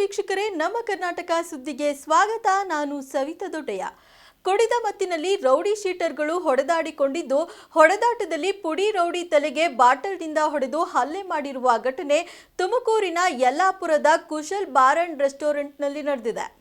ವೀಕ್ಷಕರೇ, ನಮ್ಮ ಕರ್ನಾಟಕ ಸುದ್ದಿಗೆ ಸ್ವಾಗತ. ನಾನು ಸವಿತಾ ದೊಡ್ಡಯ್ಯ. ಕೊಡಿದ ಮತ್ತಿನಲ್ಲಿ ರೌಡಿ ಶೀಟರ್ಗಳು ಹೊಡೆದಾಡಿಕೊಂಡಿದ್ದು, ಹೊಡೆದಾಟದಲ್ಲಿ ಪುಡಿ ರೌಡಿ ತಲೆಗೆ ಬಾಟಲ್ನಿಂದ ಹೊಡೆದು ಹಲ್ಲೆ ಮಾಡಿರುವ ಘಟನೆ ತುಮಕೂರಿನ ಯಲ್ಲಾಪುರದ ಕುಶಲ್ ಬಾರ್ ಅಂಡ್ ರೆಸ್ಟೋರೆಂಟ್ನಲ್ಲಿ ನಡೆದಿದೆ.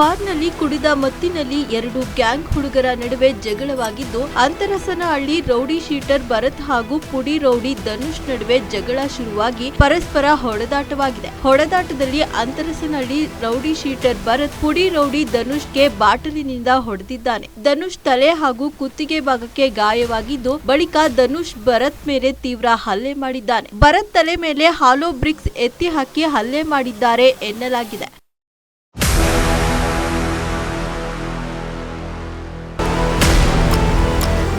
ಬಾರ್ನಲ್ಲಿ ಕುಡಿದ ಮತ್ತಿನಲ್ಲಿ ಎರಡು ಗ್ಯಾಂಗ್ ಹುಡುಗರ ನಡುವೆ ಜಗಳವಾಗಿದ್ದು, ಅಂತರಸನಹಳ್ಳಿ ರೌಡಿ ಶೀಟರ್ ಭರತ್ ಹಾಗೂ ಪುಡಿ ರೌಡಿ ಧನುಷ್ ನಡುವೆ ಜಗಳ ಶುರುವಾಗಿ ಪರಸ್ಪರ ಹೊಡೆದಾಟವಾಗಿದೆ. ಹೊಡೆದಾಟದಲ್ಲಿ ಅಂತರಸನಹಳ್ಳಿ ರೌಡಿ ಶೀಟರ್ ಭರತ್, ಪುಡಿ ರೌಡಿ ಧನುಷ್ಗೆ ಬಾಟಲಿನಿಂದ ಹೊಡೆದಿದ್ದಾನೆ. ಧನುಷ್ ತಲೆ ಹಾಗೂ ಕುತ್ತಿಗೆ ಭಾಗಕ್ಕೆ ಗಾಯವಾಗಿದ್ದು, ಬಳಿಕ ಧನುಷ್ ಭರತ್ ಮೇಲೆ ತೀವ್ರ ಹಲ್ಲೆ ಮಾಡಿದ್ದಾನೆ. ಭರತ್ ತಲೆ ಮೇಲೆ ಹಾಲೋ ಬ್ರಿಕ್ಸ್ ಎತ್ತಿ ಹಾಕಿ ಹಲ್ಲೆ ಮಾಡಿದ್ದಾರೆ ಎನ್ನಲಾಗಿದೆ.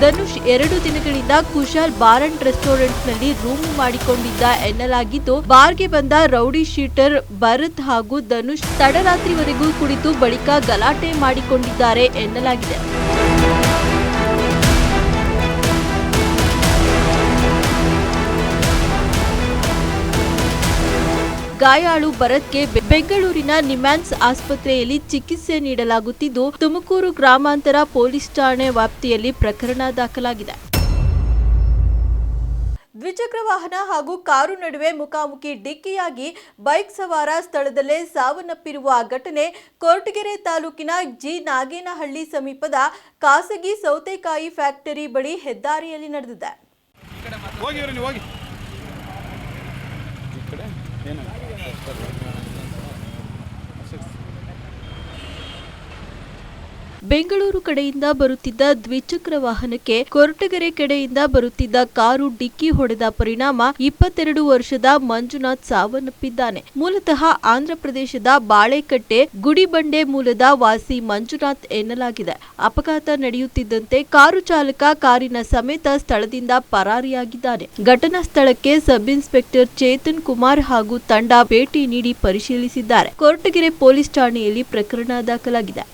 ಧನುಷ್ ಎರಡು ದಿನಗಳಿಂದ ಕುಶಾಲ್ ಬಾರ್ ಅಂಡ್ ರೆಸ್ಟೋರೆಂಟ್ನಲ್ಲಿ ರೂಮ್ ಮಾಡಿಕೊಂಡಿದ್ದ ಎನ್ನಲಾಗಿದ್ದು, ಬಾರ್ಗೆ ಬಂದ ರೌಡಿ ಶೀಟರ್ ಭರತ್ ಹಾಗೂ ಧನುಷ್ ತಡರಾತ್ರಿವರೆಗೂ ಕುಳಿತು ಬಳಿಕ ಗಲಾಟೆ ಮಾಡಿಕೊಂಡಿದ್ದಾರೆ ಎನ್ನಲಾಗಿದೆ. ಗಾಯಾಳು ಭರತ್ಗೆ ಬೆಂಗಳೂರಿನ ನಿಮ್ಯಾನ್ಸ್ ಆಸ್ಪತ್ರೆಯಲ್ಲಿ ಚಿಕಿತ್ಸೆ ನೀಡಲಾಗುತ್ತಿದ್ದು, ತುಮಕೂರು ಗ್ರಾಮಾಂತರ ಪೊಲೀಸ್ ಠಾಣೆ ವ್ಯಾಪ್ತಿಯಲ್ಲಿ ಪ್ರಕರಣ ದಾಖಲಾಗಿದೆ. ದ್ವಿಚಕ್ರ ವಾಹನ ಹಾಗೂ ಕಾರು ನಡುವೆ ಮುಖಾಮುಖಿ ಡಿಕ್ಕಿಯಾಗಿ ಬೈಕ್ ಸವಾರ ಸ್ಥಳದಲ್ಲೇ ಸಾವನ್ನಪ್ಪಿರುವ ಘಟನೆ ಕೊರಟಗೆರೆ ತಾಲೂಕಿನ ಜಿ ನಾಗೇನಹಳ್ಳಿ ಸಮೀಪದ ಖಾಸಗಿ ಸೌತೆಕಾಯಿ ಫ್ಯಾಕ್ಟರಿ ಬಳಿ ಹೆದ್ದಾರಿಯಲ್ಲಿ ನಡೆದಿದೆ ಹೋಗಿ ಇವ್ರು ನೀವು ಹೋಗಿ ಬೆಂಗಳೂರು ಕಡೆಯಿಂದ ಬರುತ್ತಿದ್ದ ದ್ವಿಚಕ್ರ ವಾಹನಕ್ಕೆ ಕೊರಟಗೆರೆ ಕಡೆಯಿಂದ ಬರುತ್ತಿದ್ದ ಕಾರು ಡಿಕ್ಕಿ ಹೊಡೆದ ಪರಿಣಾಮ ಇಪ್ಪತ್ತೆರಡು ವರ್ಷದ ಮಂಜುನಾಥ್ ಸಾವನ್ನಪ್ಪಿದ್ದಾನೆ. ಮೂಲತಃ ಆಂಧ್ರಪ್ರದೇಶದ ಬಾಳೆಕಟ್ಟೆ ಗುಡಿಬಂಡೆ ಮೂಲದ ವಾಸಿ ಮಂಜುನಾಥ್ ಎನ್ನಲಾಗಿದೆ. ಅಪಘಾತ ನಡೆಯುತ್ತಿದ್ದಂತೆ ಕಾರು ಚಾಲಕ ಕಾರಿನ ಸಮೇತ ಸ್ಥಳದಿಂದ ಪರಾರಿಯಾಗಿದ್ದಾನೆ. ಘಟನಾ ಸ್ಥಳಕ್ಕೆ ಸಬ್ ಇನ್ಸ್ಪೆಕ್ಟರ್ ಚೇತನ್ ಕುಮಾರ್ ಹಾಗೂ ತಂಡ ಭೇಟಿ ನೀಡಿ ಪರಿಶೀಲಿಸಿದ್ದಾರೆ. ಕೊರಟಗೆರೆ ಪೊಲೀಸ್ ಠಾಣೆಯಲ್ಲಿ ಪ್ರಕರಣ ದಾಖಲಾಗಿದೆ.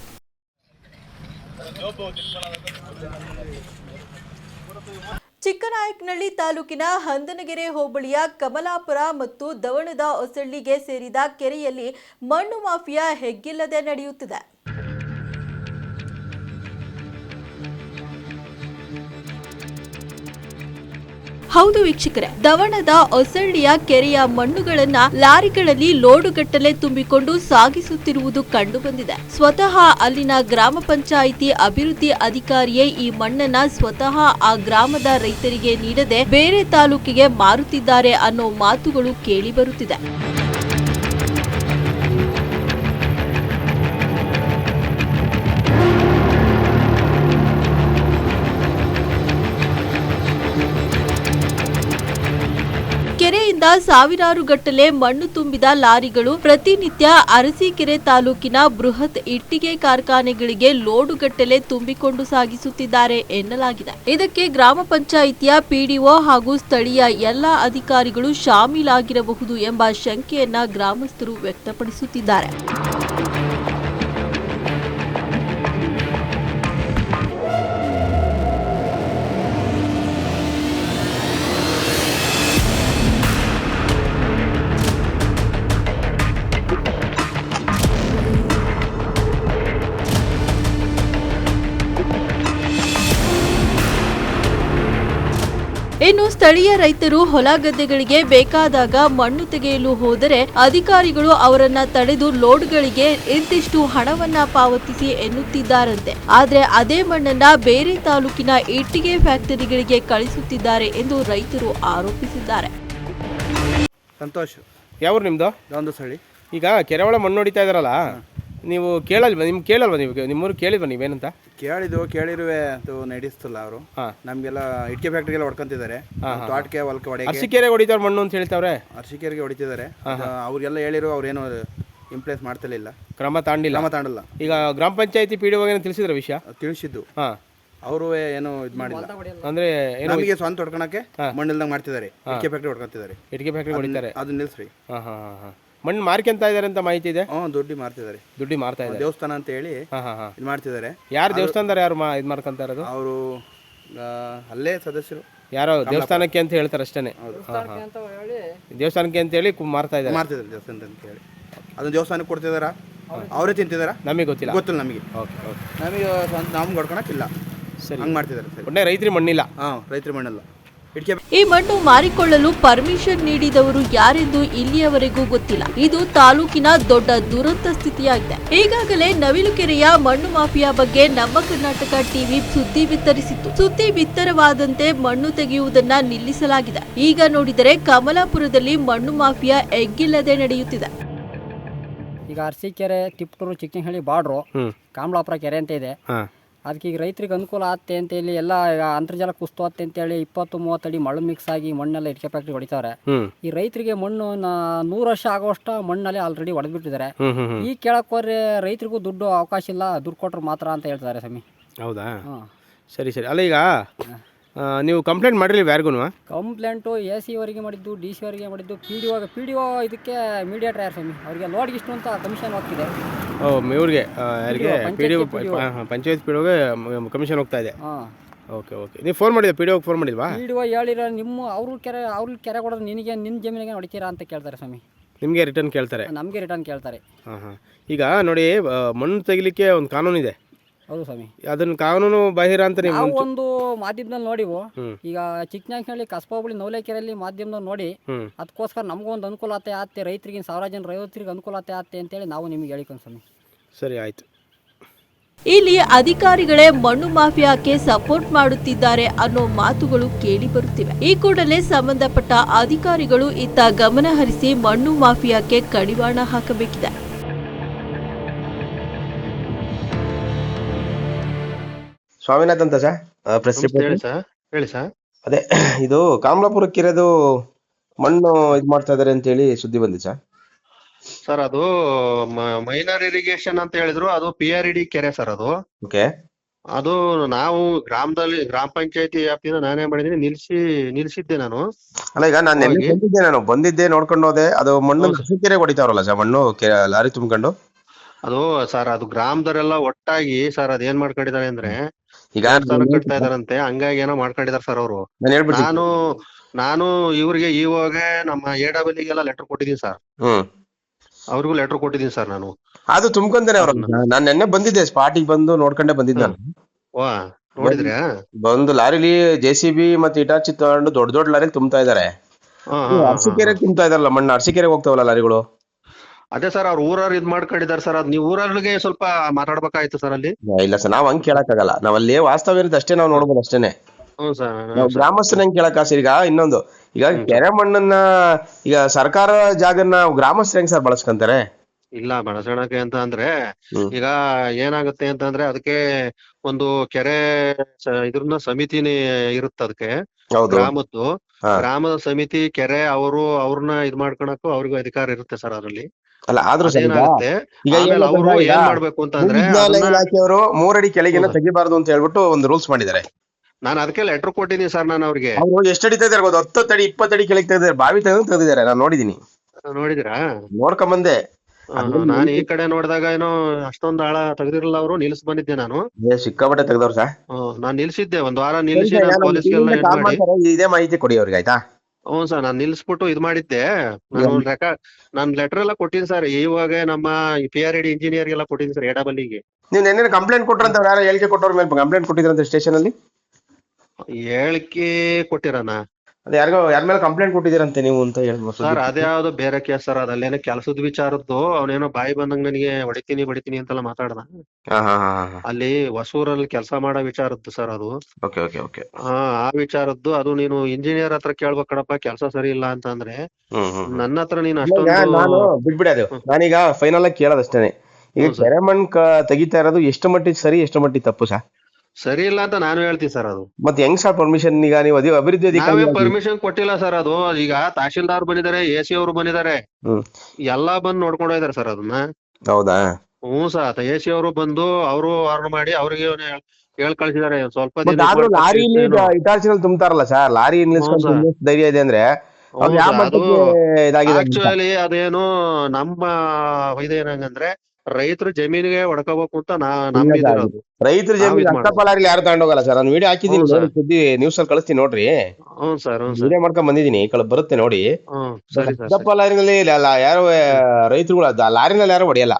ಚಿಕ್ಕನಾಯಕನಹಳ್ಳಿ ತಾಲೂಕಿನ ಹಂದನಗೆರೆ ಹೋಬಳಿಯ ಕಮಲಾಪುರ ಮತ್ತು ದವಣದ ಹೊಸಳ್ಳಿಗೆ ಸೇರಿದ ಕೆರೆಯಲ್ಲಿ ಮಣ್ಣು ಮಾಫಿಯಾ ಹೆಗ್ಗಿಲ್ಲದೆ ನಡೆಯುತ್ತಿದೆ. ಹೌದು ವೀಕ್ಷಕರೇ, ದವಣದ ಹೊಸಳ್ಳಿಯ ಕೆರೆಯ ಮಣ್ಣುಗಳನ್ನ ಲಾರಿಗಳಲ್ಲಿ ಲೋಡುಗಟ್ಟಲೆ ತುಂಬಿಕೊಂಡು ಸಾಗಿಸುತ್ತಿರುವುದು ಕಂಡುಬಂದಿದೆ. ಸ್ವತಃ ಅಲ್ಲಿನ ಗ್ರಾಮ ಪಂಚಾಯಿತಿ ಅಭಿವೃದ್ಧಿ ಅಧಿಕಾರಿಯೇ ಈ ಮಣ್ಣನ್ನ ಸ್ವತಃ ಆ ಗ್ರಾಮದ ರೈತರಿಗೆ ನೀಡದೆ ಬೇರೆ ತಾಲೂಕಿಗೆ ಮಾರುತ್ತಿದ್ದಾರೆ ಅನ್ನೋ ಮಾತುಗಳು ಕೇಳಿ ಬರುತ್ತಿದೆ. ಕೆರೆಯಿಂದ ಸಾವಿರಾರು ಗಟ್ಟಲೆ ಮಣ್ಣು ತುಂಬಿದ ಲಾರಿಗಳು ಪ್ರತಿನಿತ್ಯ ಅರಸೀಕೆರೆ ತಾಲೂಕಿನ ಬೃಹತ್ ಇಟ್ಟಿಗೆ ಕಾರ್ಖಾನೆಗಳಿಗೆ ಲೋಡುಗಟ್ಟಲೆ ತುಂಬಿಕೊಂಡು ಸಾಗಿಸುತ್ತಿದ್ದಾರೆ ಎನ್ನಲಾಗಿದೆ. ಇದಕ್ಕೆ ಗ್ರಾಮ ಪಂಚಾಯಿತಿಯ ಪಿಡಿಒ ಹಾಗೂ ಸ್ಥಳೀಯ ಎಲ್ಲಾ ಅಧಿಕಾರಿಗಳು ಶಾಮೀಲಾಗಿರಬಹುದು ಎಂಬ ಶಂಕೆಯನ್ನ ಗ್ರಾಮಸ್ಥರು ವ್ಯಕ್ತಪಡಿಸುತ್ತಿದ್ದಾರೆ. ಸ್ಥಳೀಯ ರೈತರು ಹೊಲ ಗದ್ದೆಗಳಿಗೆ ಬೇಕಾದಾಗ ಮಣ್ಣು ತೆಗೆಯಲು ಹೋದರೆ ಅಧಿಕಾರಿಗಳು ಅವರನ್ನ ತಡೆದು ಲೋಡ್ಗಳಿಗೆ ಇಂತಿಷ್ಟು ಹಣವನ್ನ ಪಾವತಿಸಿ ಎನ್ನುತ್ತಿದ್ದಾರಂತೆ. ಆದರೆ ಅದೇ ಮಣ್ಣನ್ನ ಬೇರೆ ತಾಲೂಕಿನ ಇಟ್ಟಿಗೆ ಫ್ಯಾಕ್ಟರಿಗಳಿಗೆ ಕಳಿಸುತ್ತಿದ್ದಾರೆ ಎಂದು ರೈತರು ಆರೋಪಿಸಿದ್ದಾರೆ. ಸಂತೋಷ್ ಯಾವ್ರು ನಿಮ್ಮದು ದೊಂದು ಸಳಿ ಈಗ ಕೆರೆ ಒಳಗೆ ಮಣ್ಣು ಹೊಡಿತಾ ಇದಾರಲ್ಲ? ನೀವು ಕೇಳಲ್ವಾ ನಿಮ್ಗೆ ಕೇಳಲ್ವ ನೀವು ನಿಮ್ಮೂರು ಕೇಳಿದ್ವ ನೀವೇನಂತ? ಕೇಳಿದ್ವು ಕೇಳಿರುವೆ ಅದು ನಡೆಸ್ತಿಲ್ಲ ಅವರು. ನಮ್ಗೆಲ್ಲ ಇಟ್ಕೆ ಫ್ಯಾಕ್ಟ್ರಿಗೆಲ್ಲ ಹೊಡ್ಕೊಂತಿದ್ದಾರೆ. ತೋಟಕ್ಕೆ ಹೊಲಕ್ಕೆ ಹೊಡೆ ಅರಸಿಕೆರೆ ಹೊಡಿತಾರ ಮಣ್ಣು ಅಂತ ಹೇಳ್ತಾವ್ರೆ? ಅರ್ಶಿಕೆರಿಗೆ ಹೊಡಿತಿದ್ದಾರೆ. ಅವ್ರಿಗೆಲ್ಲ ಹೇಳಿರು ಅವ್ರೇನು ಇಂಪ್ಲೇಸ್ ಮಾಡ್ತಿರ್ಲಿಲ್ಲ. ಕ್ರಮ ತಾಂಡಿಲ್ಲ? ಕ್ರಮ ತಾಂಡಲ್ಲ. ಈಗ ಗ್ರಾಮ ಪಂಚಾಯತಿ ಪಿ ಡಿ ಏನೋ ತಿಳಿಸಿದ್ರ ವಿಷಯ? ತಿಳಿಸಿದ್ದು. ಹಾಂ. ಅವರು ಏನು ಇದು ಮಾಡಿಲ್ಲ. ಅಂದ್ರೆ ಏನು ನಮಗೆ ಸ್ವಂತ ಹೊಡ್ಕೊಳಕ್ಕೆ ಮಣ್ಣಿಲ್ದಂಗೆ ಮಾಡ್ತಿದ್ದಾರೆ. ಇಟ್ಕೆ ಫ್ಯಾಕ್ಟ್ರಿ ಹೊಡ್ಕೊಂತಿದ್ದಾರೆ. ಇಟ್ಕೆ ಫ್ಯಾಕ್ಟ್ರಿ ಹೊಡಿತಾರೆ? ಅದು ನಿಲ್ಸ್ರಿ. ಹಾಂ ಹಾಂ ಹಾಂ ಹಾಂ. ಮಣ್ಣು ಮಾರ್ಕೊಂತ ಇದಾರೆ ಅಂತ ಮಾಹಿತಿ ಇದೆ? ಹ್ಞೂ ದುಡ್ಡು ಮಾರ್ತಿದ್ದಾರೆ. ದುಡ್ಡಿ ಮಾರ್ತಾ ಇದ್ದಾರೆ. ದೇವಸ್ಥಾನ ಅಂತ ಹೇಳಿ ಹಾಂ ಹಾಂ ಹಾಂ. ಇದು ಮಾಡ್ತಿದ್ದಾರೆ. ಯಾರು ದೇವಸ್ಥಾನದಾರ ಯಾರು ಮಾ ಇದು ಮಾಡ್ಕೊಂತ ಇರೋದು? ಅವರು ಅಲ್ಲೇ ಸದಸ್ಯರು. ಯಾರೋ ದೇವಸ್ಥಾನಕ್ಕೆ ಅಂತ ಹೇಳ್ತಾರೆ ಅಷ್ಟೇ ದೇವಸ್ಥಾನಕ್ಕೆ ಅಂತ ಹೇಳಿ. ಕು- ಮಾರ್ತಾ ಇದ್ದಾರೆ. ಮಾಡ್ತಿದ್ದಾರೆ ದೇವಸ್ಥಾನ ಅಂತ ಹೇಳಿ. ಅದನ್ನ ದೇವಸ್ಥಾನಕ್ಕೆ ಕೊಡ್ತಿದಾರಾ ಅವರೇ ತಿಂತಿದಾರಾ ನಮಗೆ ಗೊತ್ತಿಲ್ಲ. ಗೊತ್ತಿಲ್ಲ ನಮಗೆ. Okay okay. ನಮಗೆ ಸ್ವಂತ ನಮ್ಗೆ ಹೊಡ್ಕೊಳಕ್ಕಿಲ್ಲ ಸರಿ. ಹಂಗೆ ಮಾಡ್ತಿದ್ದಾರೆ ಸರಿ. ಒಳ್ಳೆ ರೈತರಿಗೆ ಮಣ್ಣಿಲ್ಲ. ಹಾಂ ರೈತರ ಮಣ್ಣಲ್ಲ. ಈ ಮಣ್ಣು ಮಾರಿಕೊಳ್ಳಲು ಪರ್ಮಿಷನ್ ನೀಡಿದವರು ಯಾರೆಂದು ಇಲ್ಲಿಯವರೆಗೂ ಗೊತ್ತಿಲ್ಲ. ಇದು ತಾಲೂಕಿನ ದೊಡ್ಡ ದುರಂತ ಸ್ಥಿತಿಯಾಗಿದೆ. ಈಗಾಗಲೇ ನವಿಲುಕೆರೆಯ ಮಣ್ಣು ಮಾಫಿಯಾ ಬಗ್ಗೆ ನಮ್ಮ ಕರ್ನಾಟಕ ಟಿವಿ ಸುದ್ದಿ ಬಿತ್ತರಿಸಿತ್ತು. ಸುದ್ದಿ ಬಿತ್ತರವಾದಂತೆ ಮಣ್ಣು ತೆಗೆಯುವುದನ್ನ ನಿಲ್ಲಿಸಲಾಗಿದೆ. ಈಗ ನೋಡಿದರೆ ಕಮಲಾಪುರದಲ್ಲಿ ಮಣ್ಣು ಮಾಫಿಯಾ ಎಗ್ಗಿಲ್ಲದೆ ನಡೆಯುತ್ತಿದೆ. ಈಗ ಅರಸೀಕೆರೆ ತಿಪ್ಟೂರು ಚಿಕ್ಕನಹಳ್ಳಿ ಬಾರ್ಡ್ರು ಬಾಡ್ರು ಕಾಮಲಾಪುರ ಕೆರೆ ಅಂತ ಇದೆ. ಅದಕ್ಕೆ ಈಗ ರೈತರಿಗೆ ಅನುಕೂಲ ಆತ್ತೆ ಅಂತ ಹೇಳಿ ಎಲ್ಲ ಈಗ ಅಂತರ್ಜಲ ಕುಸ್ತು ಆಗುತ್ತೆ ಅಂತೇಳಿ ಇಪ್ಪತ್ತು ಮೂವತ್ತಡಿ ಮಣ್ಣು ಮಿಕ್ಸ್ ಆಗಿ ಮಣ್ಣೆಲ್ಲ ಇಟ್ಕೆ ಫ್ಯಾಕ್ಟ್ರಿ ಹೊಡಿತಾರೆ ಈ ರೈತರಿಗೆ ಮಣ್ಣು ನೂರು ವರ್ಷ ಆಗೋಷ್ಟು ಮಣ್ಣಲ್ಲಿ ಆಲ್ರೆಡಿ ಹೊಡೆದ್ಬಿಟ್ಟಿದ್ದಾರೆ ಈ ಕೇಳಕ್ ಹೋದ್ರೆ ರೈತರಿಗೂ ದುಡ್ಡು ಅವಕಾಶ ಇಲ್ಲ ದುಡ್ಡು ಕೊಟ್ರೆ ಮಾತ್ರ ಅಂತ ಹೇಳ್ತಾರೆ ಸ್ವಾಮಿ. ಹೌದಾ? ಸರಿ ಸರಿ. ಅಲ್ಲ ಈಗ ನೀವು ಕಂಪ್ಲೇಂಟ್ ಮಾಡಿರಲಿಲ್ಲ ಯಾರಿಗೂ ಕಂಪ್ಲೇಂಟು ಎ ಸಿ ಅವರಿಗೆ ಮಾಡಿದ್ದು ಡಿ ಸಿ ಅವರಿಗೆ ಮಾಡಿದ್ದು P D O P D O ಇದಕ್ಕೆ ಮೀಡಿಯೇಟರ್ ಯಾರು ಸ್ವಾಮಿ. ಅವರಿಗೆ ಲೋಡ್ಗೆ ಇಷ್ಟು ಅಂತ ಕಮಿಷನ್ ಹೋಗ್ತಿದೆ. ಓ ಇವ್ರಿಗೆ ಯಾರಿಗೆ? ಪಿ ಡಿ ಪಂಚಾಯ್ತಿ ಪಂಚಾಯತ್ ಪಿ ಡಿ ಓಗೆ ಕಮಿಷನ್ ಹೋಗ್ತಾ ಇದೆ. ಹಾಂ. Okay okay. ನೀವು ಫೋನ್ ಮಾಡಿದ್ದೆ ಪಿ ಡಿ ಫೋನ್ ಮಾಡಿಲ್ವಾ? ಪಿ ಡಿ ಒ ಹೇಳಿರೋ ನಿಮ್ಮ ಅವ್ರ ಕೆರೆ ಅವ್ರ ಕೆರೆ ಕೊಡೋದು ನಿನಗೆ ನಿನ್ನ ಜಮೀನಿಗೆ ಹೊಡಿತೀರಾ ಅಂತ ಕೇಳ್ತಾರೆ ಸ್ವಾಮಿ. ನಿಮಗೆ ರಿಟರ್ನ್ ಕೇಳ್ತಾರೆ? ನಮಗೆ ರಿಟರ್ನ್ ಕೇಳ್ತಾರೆ. ಹಾಂ ಹಾಂ. ಈಗ ನೋಡಿ ಮಣ್ಣು ತೆಗಿಲಿಕ್ಕೆ ಒಂದು ಕಾನೂನು ಇದೆ ಹೌದು ಸ್ವಾಮಿ. ಅದನ್ನ ಕಾನೂನು ಬಾಹಿರ ಅಂತ ನೀವು ನಾವು ಒಂದು ಮಾಧ್ಯಮದಲ್ಲಿ ನೋಡಿವು. ಈಗ ಚಿಕ್ಕನಾಗ್ನಲ್ಲಿ ಕಸ್ಬಾಬಳಿ ನವಲೇಕೆರೆಯಲ್ಲಿ ಮಾಧ್ಯಮದಲ್ಲಿ ನೋಡಿ ಅದಕ್ಕೋಸ್ಕರ ನಮಗೂ ಒಂದು ಅನುಕೂಲತೆ ಆತ್ತೆ ರೈತರಿಗೆ ಸಾವಿರ ಜನ ರೈತರಿಗೆ ಅನುಕೂಲತೆ ಆತ್ತೆ ಅಂತೇಳಿ ನಾವು ನಿಮಗೆ ಹೇಳಿಕೊಂಡು ಸ್ವಾಮಿ. ಸರಿ ಆಯ್ತು. ಇಲ್ಲಿ ಅಧಿಕಾರಿಗಳೇ ಮಣ್ಣು ಮಾಫಿಯಾಕ್ಕೆ ಸಪೋರ್ಟ್ ಮಾಡುತ್ತಿದ್ದಾರೆ ಅನ್ನೋ ಮಾತುಗಳು ಕೇಳಿ ಬರುತ್ತಿವೆ. ಈ ಕೂಡಲೇ ಸಂಬಂಧಪಟ್ಟ ಅಧಿಕಾರಿಗಳು ಇತ್ತ ಗಮನ ಹರಿಸಿ ಮಣ್ಣು ಮಾಫಿಯಾಕ್ಕೆ ಕಡಿವಾಣ ಹಾಕಬೇಕಿದೆ. ಸ್ವಾಮಿನಾಥ್ ಅಂತ ಸರ್? ಪ್ರೆಸ್ ಹೇಳಿ ಸರ್. ಹೇಳಿ ಸರ್. ಅದೇ ಇದು ಕಾಮಲಾಪುರಕ್ಕಿರೋದು ಮಣ್ಣು ಇದು ಮಾಡ್ತಾ ಇದಾರೆ ಅಂತ ಹೇಳಿ ಸುದ್ದಿ ಬಂದಿದೆ ಸರ್. ಸರ್ ಅದು ಮೈನರ್ ಇರಿಗೇಷನ್ ಅಂತ ಹೇಳಿದ್ರು ಅದು ಪಿ ಆರ್ ಇಡಿ ಕೆರೆ ಸರ್ ಅದು. ಓಕೆ. ಅದು ನಾವು ಗ್ರಾಮದಲ್ಲಿ ಗ್ರಾಮ ಪಂಚಾಯತಿ ವ್ಯಾಪ್ತಿಯಿಂದ ನಾನೇ ಮಾಡಿದೀನಿ ನಿಲ್ಸಿ ನಿಲ್ಸಿದ್ದೆ ನಾನು. ಅಲ್ಲ ಈಗ ನಾನು ನೆನ್ನೆ. ಬಂದಿದ್ದೆ ನಾನು ಬಂದಿದ್ದೆ ನೋಡ್ಕೊಂಡು ಹೋದೆ ಅದು ಮಣ್ಣು ಕೆರೆ ಹೊಡಿತಾವ್ರಲ್ಲ ಸರ್ ಮಣ್ಣು ಕೆ- ಲಾರಿ ತುಂಬ್ಕೊಂಡು? ಅದು ಸರ್ ಅದು ಗ್ರಾಮದವರೆಲ್ಲ ಒಟ್ಟಾಗಿ ಸರ್ ಅದೇನ್ ಮಾಡ್ಕೊಂಡಿದ್ದಾರೆ ಅಂದ್ರೆ ಈಗ ದೇವಸ್ಥಾನ ಕಟ್ತಾ ಇದಾರಂತೆ ಹಂಗಾಗಿ ಏನೋ ಮಾಡ್ಕೊಂಡಿದ್ದಾರೆ ಸರ್ ಅವರು. ನಾನು ಹೇಳ್ಬಿಡ್ತೀನಿ. ನಾನು ನಾನು ಇವ್ರಿಗೆ ಇವಾಗ ನಮ್ಮ ಎ ಡಬ್ಲ್ಯೂಗೆಲ್ಲ ಲೆಟರ್ ಕೊಟ್ಟಿದ್ದೀನಿ ಸರ್ ಹ್ಮ್. ಅವ್ರಿಗೂ ಲೆಟರ್ ಕೊಟ್ಟಿದ್ದೀನಿ ಸರ್ ನಾನು. ಅದು ತುಂಬ್ಕೊಂತಾನೆ ಅವ್ರ. ನಾನು ನೆನ್ನೆ ಬಂದಿದ್ದೆ ಸ್ಪಾಟಿಗೆ ಬಂದು ನೋಡ್ಕೊಂಡೆ ಬಂದಿದ್ದೆ ನಾನು ವಾ ನೋಡಿದ್ರ್ಯಾ ಬಂದು ಲಾರಿಲಿ ಜೆ ಸಿ ಬಿ ಮತ್ತೆ ಇಟಾಚಿ ತಗೊಂಡು ದೊಡ್ಡ ದೊಡ್ಡ ಲಾರಿ ತುಂಬ್ತಾ ಇದಾರೆ. ಅರಸೀಕೆರೆ ತುಂಬ್ತಾ ಇದಾರಲ್ಲ ಮಣ್ಣು. ಅರ್ಸಿಕೆರೆಗೆ ಹೋಗ್ತಾವಲ್ಲ ಲಾರಿಗಳು? ಅದೇ ಸರ್ ಅವ್ರ ಊರವ್ರು ಇದ್ ಮಾಡ್ಕೊಂಡಿದ್ದಾರೆ ಸರ್. ಅದ್ ನೀವು ಊರವ್ರಿಗೆ ಸ್ವಲ್ಪ ಮಾತಾಡ್ಬೇಕಾಯ್ತು ಸರ್ ಅಲ್ಲಿ. ಇಲ್ಲ ಸರ್ ನಾವ್ ಹಂಗ್ ಕೇಳಕ್ಕಾಗಲ್ಲ. ನಾವ್ ಅಲ್ಲಿ ವಾಸ್ತವ ಇರುತ್ತೆ ಅಷ್ಟೇ ನಾವು ನೋಡ್ಬೋದು ಅಷ್ಟೇನೆ. ಹ್ಞೂ ಸರ್ ನಾವು ಗ್ರಾಮಸ್ಥನ ಹೆಂಗ್ ಕೇಳಕ್ ಆಸೆ ಈಗ ಇನ್ನೊಂದು ಈಗ ಕೆರೆ ಮಣ್ಣನ್ನ ಈಗ ಸರ್ಕಾರ ಜಾಗನ್ನ ಗ್ರಾಮಸ್ಥರು ಹೆಂಗ್ ಸರ್ ಬಳಸ್ಕೊಂತಾರೆ? ಇಲ್ಲ ಬಳಸೋಣಕ್ಕೆ ಅಂತ ಅಂದ್ರೆ. ಈಗ ಏನಾಗುತ್ತೆ ಅಂತಂದ್ರೆ ಅದಕ್ಕೆ ಒಂದು ಕೆರೆ ಸ- ಇದ್ರನ್ನ ಸಮಿತಿನೇ ಇರುತ್ತೆ ಅದಕ್ಕೆ ಹೌದು. ಗ್ರಾಮದ್ದು. ಹಾ. ಗ್ರಾಮದ ಸಮಿತಿ ಕೆರೆ ಅವರು ಅವ್ರನ್ನ ಇದ್ ಮಾಡ್ಕೊಳಕ್ಕೂ ಅವ್ರಿಗೂ ಅಧಿಕಾರ ಇರುತ್ತೆ ಸರ್ ಅದರಲ್ಲಿ. ಅಲ್ಲ ಆದ್ರೂ ಅವರು ಏನ್ ಮಾಡ್ಬೇಕು ಅಂತಂದ್ರೆ ಇಲಾಖೆಯವರು ಮೂರಡಿ ಕೆಳಗಿನ ತೆಗಿಬಾರದು ಅಂತ ಹೇಳ್ಬಿಟ್ಟು ಒಂದು ರೂಲ್ಸ್ ಮಾಡಿದ್ದಾರೆ. ನಾನು ಅದಕ್ಕೆ ಲೆಟರ್ ಕೊಟ್ಟಿದ್ದೀನಿ ಸರ್ ನಾನು ಅವ್ರಿಗೆ. ಅವ್ರು ಎಷ್ಟು ಅಡಿ ತೆಗ್ದಾರೆ ಗೊತ್ತು? ಹತ್ತು ಅಡಿ ಇಪ್ಪತ್ತು ಅಡಿ ಕೆಳಗೆ ತೆಗೆದಿದ್ದಾರೆ. ಬಾವಿ ತೆಗೆದು ತೆಗೆದಿದ್ದಾರೆ. ನಾನು ನೋಡಿದೀನಿ ನೋಡಿದ್ರಾ ನೋಡ್ಕೊಂಬಂದೆ. ನಾನು ಈ ಕಡೆ ನೋಡಿದಾಗ ಏನೋ ಅಷ್ಟೊಂದು ಆಳ ತೆಗ್ದಿರಲ್ಲ ಅವರು ನಿಲ್ಸ್ ಬಂದಿದ್ದೆ ನಾನು. ಸಿಕ್ಕಾಬಟ್ಟೆ ಸಿಕ್ಕಾಪಟ್ಟೆ ತೆಗ್ದವ್ರು ಸರ್ ನಾನು ನಿಲ್ಸಿದ್ದೆ. ಒಂದ್ ವಾರ ನಿಲ್ಸಿ ಇದೇ ಮಾಹಿತಿ ಕೊಡಿ ಅವ್ರಿಗೆ ಆಯ್ತಾ? ಹ್ಞೂ ಸರ್ ನಾನ್ ನಿಲ್ಸ್ಬಿಟ್ಟು ಇದ್ ಮಾಡಿದ್ದೆ. ನಾನು ರೆಕಾರ್ಡ್ ನಾನು ಲೆಟರ್ ಎಲ್ಲ ಕೊಟ್ಟಿನಿ ಸರ್ ಇವಾಗ ನಮ್ಮ ಪಿ ಆರ್ ಇಡಿ ಇಂಜಿನಿಯರ್ ಎಲ್ಲ ಕೊಟ್ಟಿನಿ ಸರ್ ಎಡಬಲ್ಲಿಗೆ ನೀವು ನೆನ್ನೆ ಕಂಪ್ಲೇಂಟ್ ಕೊಟ್ರಂತ ಯಾರೋ ಹೇಳಿಕೆ ಕೊಟ್ಟವ್ರ ಮೇಲೆ ಕಂಪ್ಲೇಂಟ್ ಕೊಟ್ಟಿದ್ರಂತ ಸ್ಟೇಷನ್ ಅಲ್ಲಿ? ಹೇಳಿಕೆ ಕೊಟ್ಟಿರಣ ಅದೇ ಯಾರಿಗೋ ಯಾರ ಮೇಲೆ ಕಂಪ್ಲೇಂಟ್ ಕೊಟ್ಟಿದ್ದೀರಂತೆ ನೀವು ಅಂತ ಹೇಳ್ಬೋದು. ಸರ್ ಅದ್ಯಾವುದೋ ಬೇರೆ ಕೇಸ್ ಸರ್ ಅದಲ್ಲೇನೋ ಕೆಲಸದ ವಿಚಾರದ್ದು ಅವನೇನೋ ಬಾಯಿ ಬಂದಂಗ ನನಗೆ ಹೊಡಿತೀನಿ ಬಡಿತೀನಿ ಅಂತೆಲ್ಲ ಮಾತಾಡ್ದ. ಹಾ ಹಾ ಹಾ ಹಾ ಅಲ್ಲಿ ಹೊಸೂರಲ್ಲಿ ಕೆಲಸ ಮಾಡೋ ವಿಚಾರದ್ದು ಸರ್ ಅದು. Okay okay okay. ಹಾ ಆ ವಿಚಾರದ್ದು ಅದು ನೀನು ಇಂಜಿನಿಯರ್ ಹತ್ರ ಕೇಳ್ಬೇಕ್ ಕಣಪ್ಪ ಕೆಲಸ ಸರಿ ಇಲ್ಲ ಅಂತಂದ್ರೆ ಹ್ಮ್ ಹ್ಮ್ ನನ್ನ ಹತ್ರ ನೀನು ಅಷ್ಟೊಂದು ನಾನು ಬಿಟ್ಬಿಡಿ ಅದು. ನಾನೀಗ ಫೈನಲ್ ಆಗಿ ಕೇಳೋದಷ್ಟೇನೆ. ಈಗ ಕೆರೆಮಣ್. ಕ- ತೆಗಿತಾ ಇರೋದು ಎಷ್ಟು ಮಟ್ಟಿಗೆ ಸರಿ ಎಷ್ಟು ಮಟ್ಟಿಗೆ ತಪ್ಪು ಸರ್? ಸರಿ ಇಲ್ಲ ಅಂತ ನಾನು ಹೇಳ್ತೀನಿ ಸರ್ ಅದು. ಮತ್ತೆ ಹೆಂಗ್ ಸರ್ ಪರ್ಮಿಷನ್ ಈಗ ನೀವು ಅದೇ ಅಭಿವೃದ್ಧಿ ನಾವೇ ಅಧಿಕಾರಿ ಪರ್ಮಿಷನ್ ಕೊಟ್ಟಿಲ್ಲ ಸರ್ ಅದು. ಈಗ ತಹಶೀಲ್ದಾರ್ ಬಂದಿದ್ದಾರೆ ಎ ಸಿ ಅವರು ಬಂದಿದ್ದಾರೆ. ಹ್ಮ್. ಎಲ್ಲಾ ಬಂದು ನೋಡ್ಕೊಂಡು ಹೋಗಿದ್ದಾರೆ ಸರ್ ಅದನ್ನ. ಹೌದಾ? ಹ್ಞೂ ಸರ್ ಎ ಸಿ ಅವರು ಬಂದು ಅವರು ವಾರ್ನ್ ಮಾಡಿ ಅವ್ರಿಗೆ ಹೇಳ್ ಕಳ್ಸಿದ್ದಾರೆ. ಒಂದ್ ಸ್ವಲ್ಪ ಬಟ್ ದಿನ ಆದ್ರೂ ಲಾರಿಲಿ ಇಟಾರ್ಚಿನಲ್ಲಿ ತುಂಬ್ತಾರಲ್ಲ ಸರ್ ಲಾರಿ ನಿಲ್ಸ್ಕೊಂಡು ಹ್ಞೂ ಸರ್. ತುಂಬೋ ಧೈರ್ಯ ಇದೆ ಅಂದ್ರೆ ಅದು ಯಾವ ಅದು ಮಟ್ಟಕ್ಕೆ ಇದಾಗಿದೆ ಅಂತ? ಆಕ್ಚುಲಿ ಅದೇನು ನಮ್ಮ ಇದೇನಂಗಂದ್ರೆ ರೈತರು ಜಮೀನಿಗೆ ಹೊಡ್ಕೋಬೇಕು ಅಂತ ನಾ ನಂಬಿದಿರೋದು ರೈತರ ಜಮೀನು ಇದ್ ಅಕ್ಕಪಲಾರಿ ಯಾರು ತಗೊಂಡೋಗಲ್ಲ ಸರ್? ನಾನು ವಿಡಿಯೋ ಹಾಕಿದ್ದೀನಿ ಹ್ಞೂ ನೋಡಿ ಸುದ್ದಿ ನ್ಯೂಸ್ ಅಲ್ಲಿ ಕಳಿಸ್ತೀನಿ ನೋಡ್ರಿ. ಹ್ಞೂ ಸರ್ ಹ್ಞೂ ಸರ್. ವಿಡಿಯೋ ಮಾಡ್ಕೊಂಡ್ ಬಂದಿದ್ದೀನಿ. ಕಳ ಬರುತ್ತೆ ನೋಡಿ. ಸರಿ ಸರ್ ಸರಿ. ಅಕ್ಕಪಲಾರಿನಲ್ಲಿ ಯಾರು ರೈತರುಗಳು ಅದ ಲಾರಿನಲ್ಲಿ ಯಾರು ಹೊಡೆಯಲ್ಲ.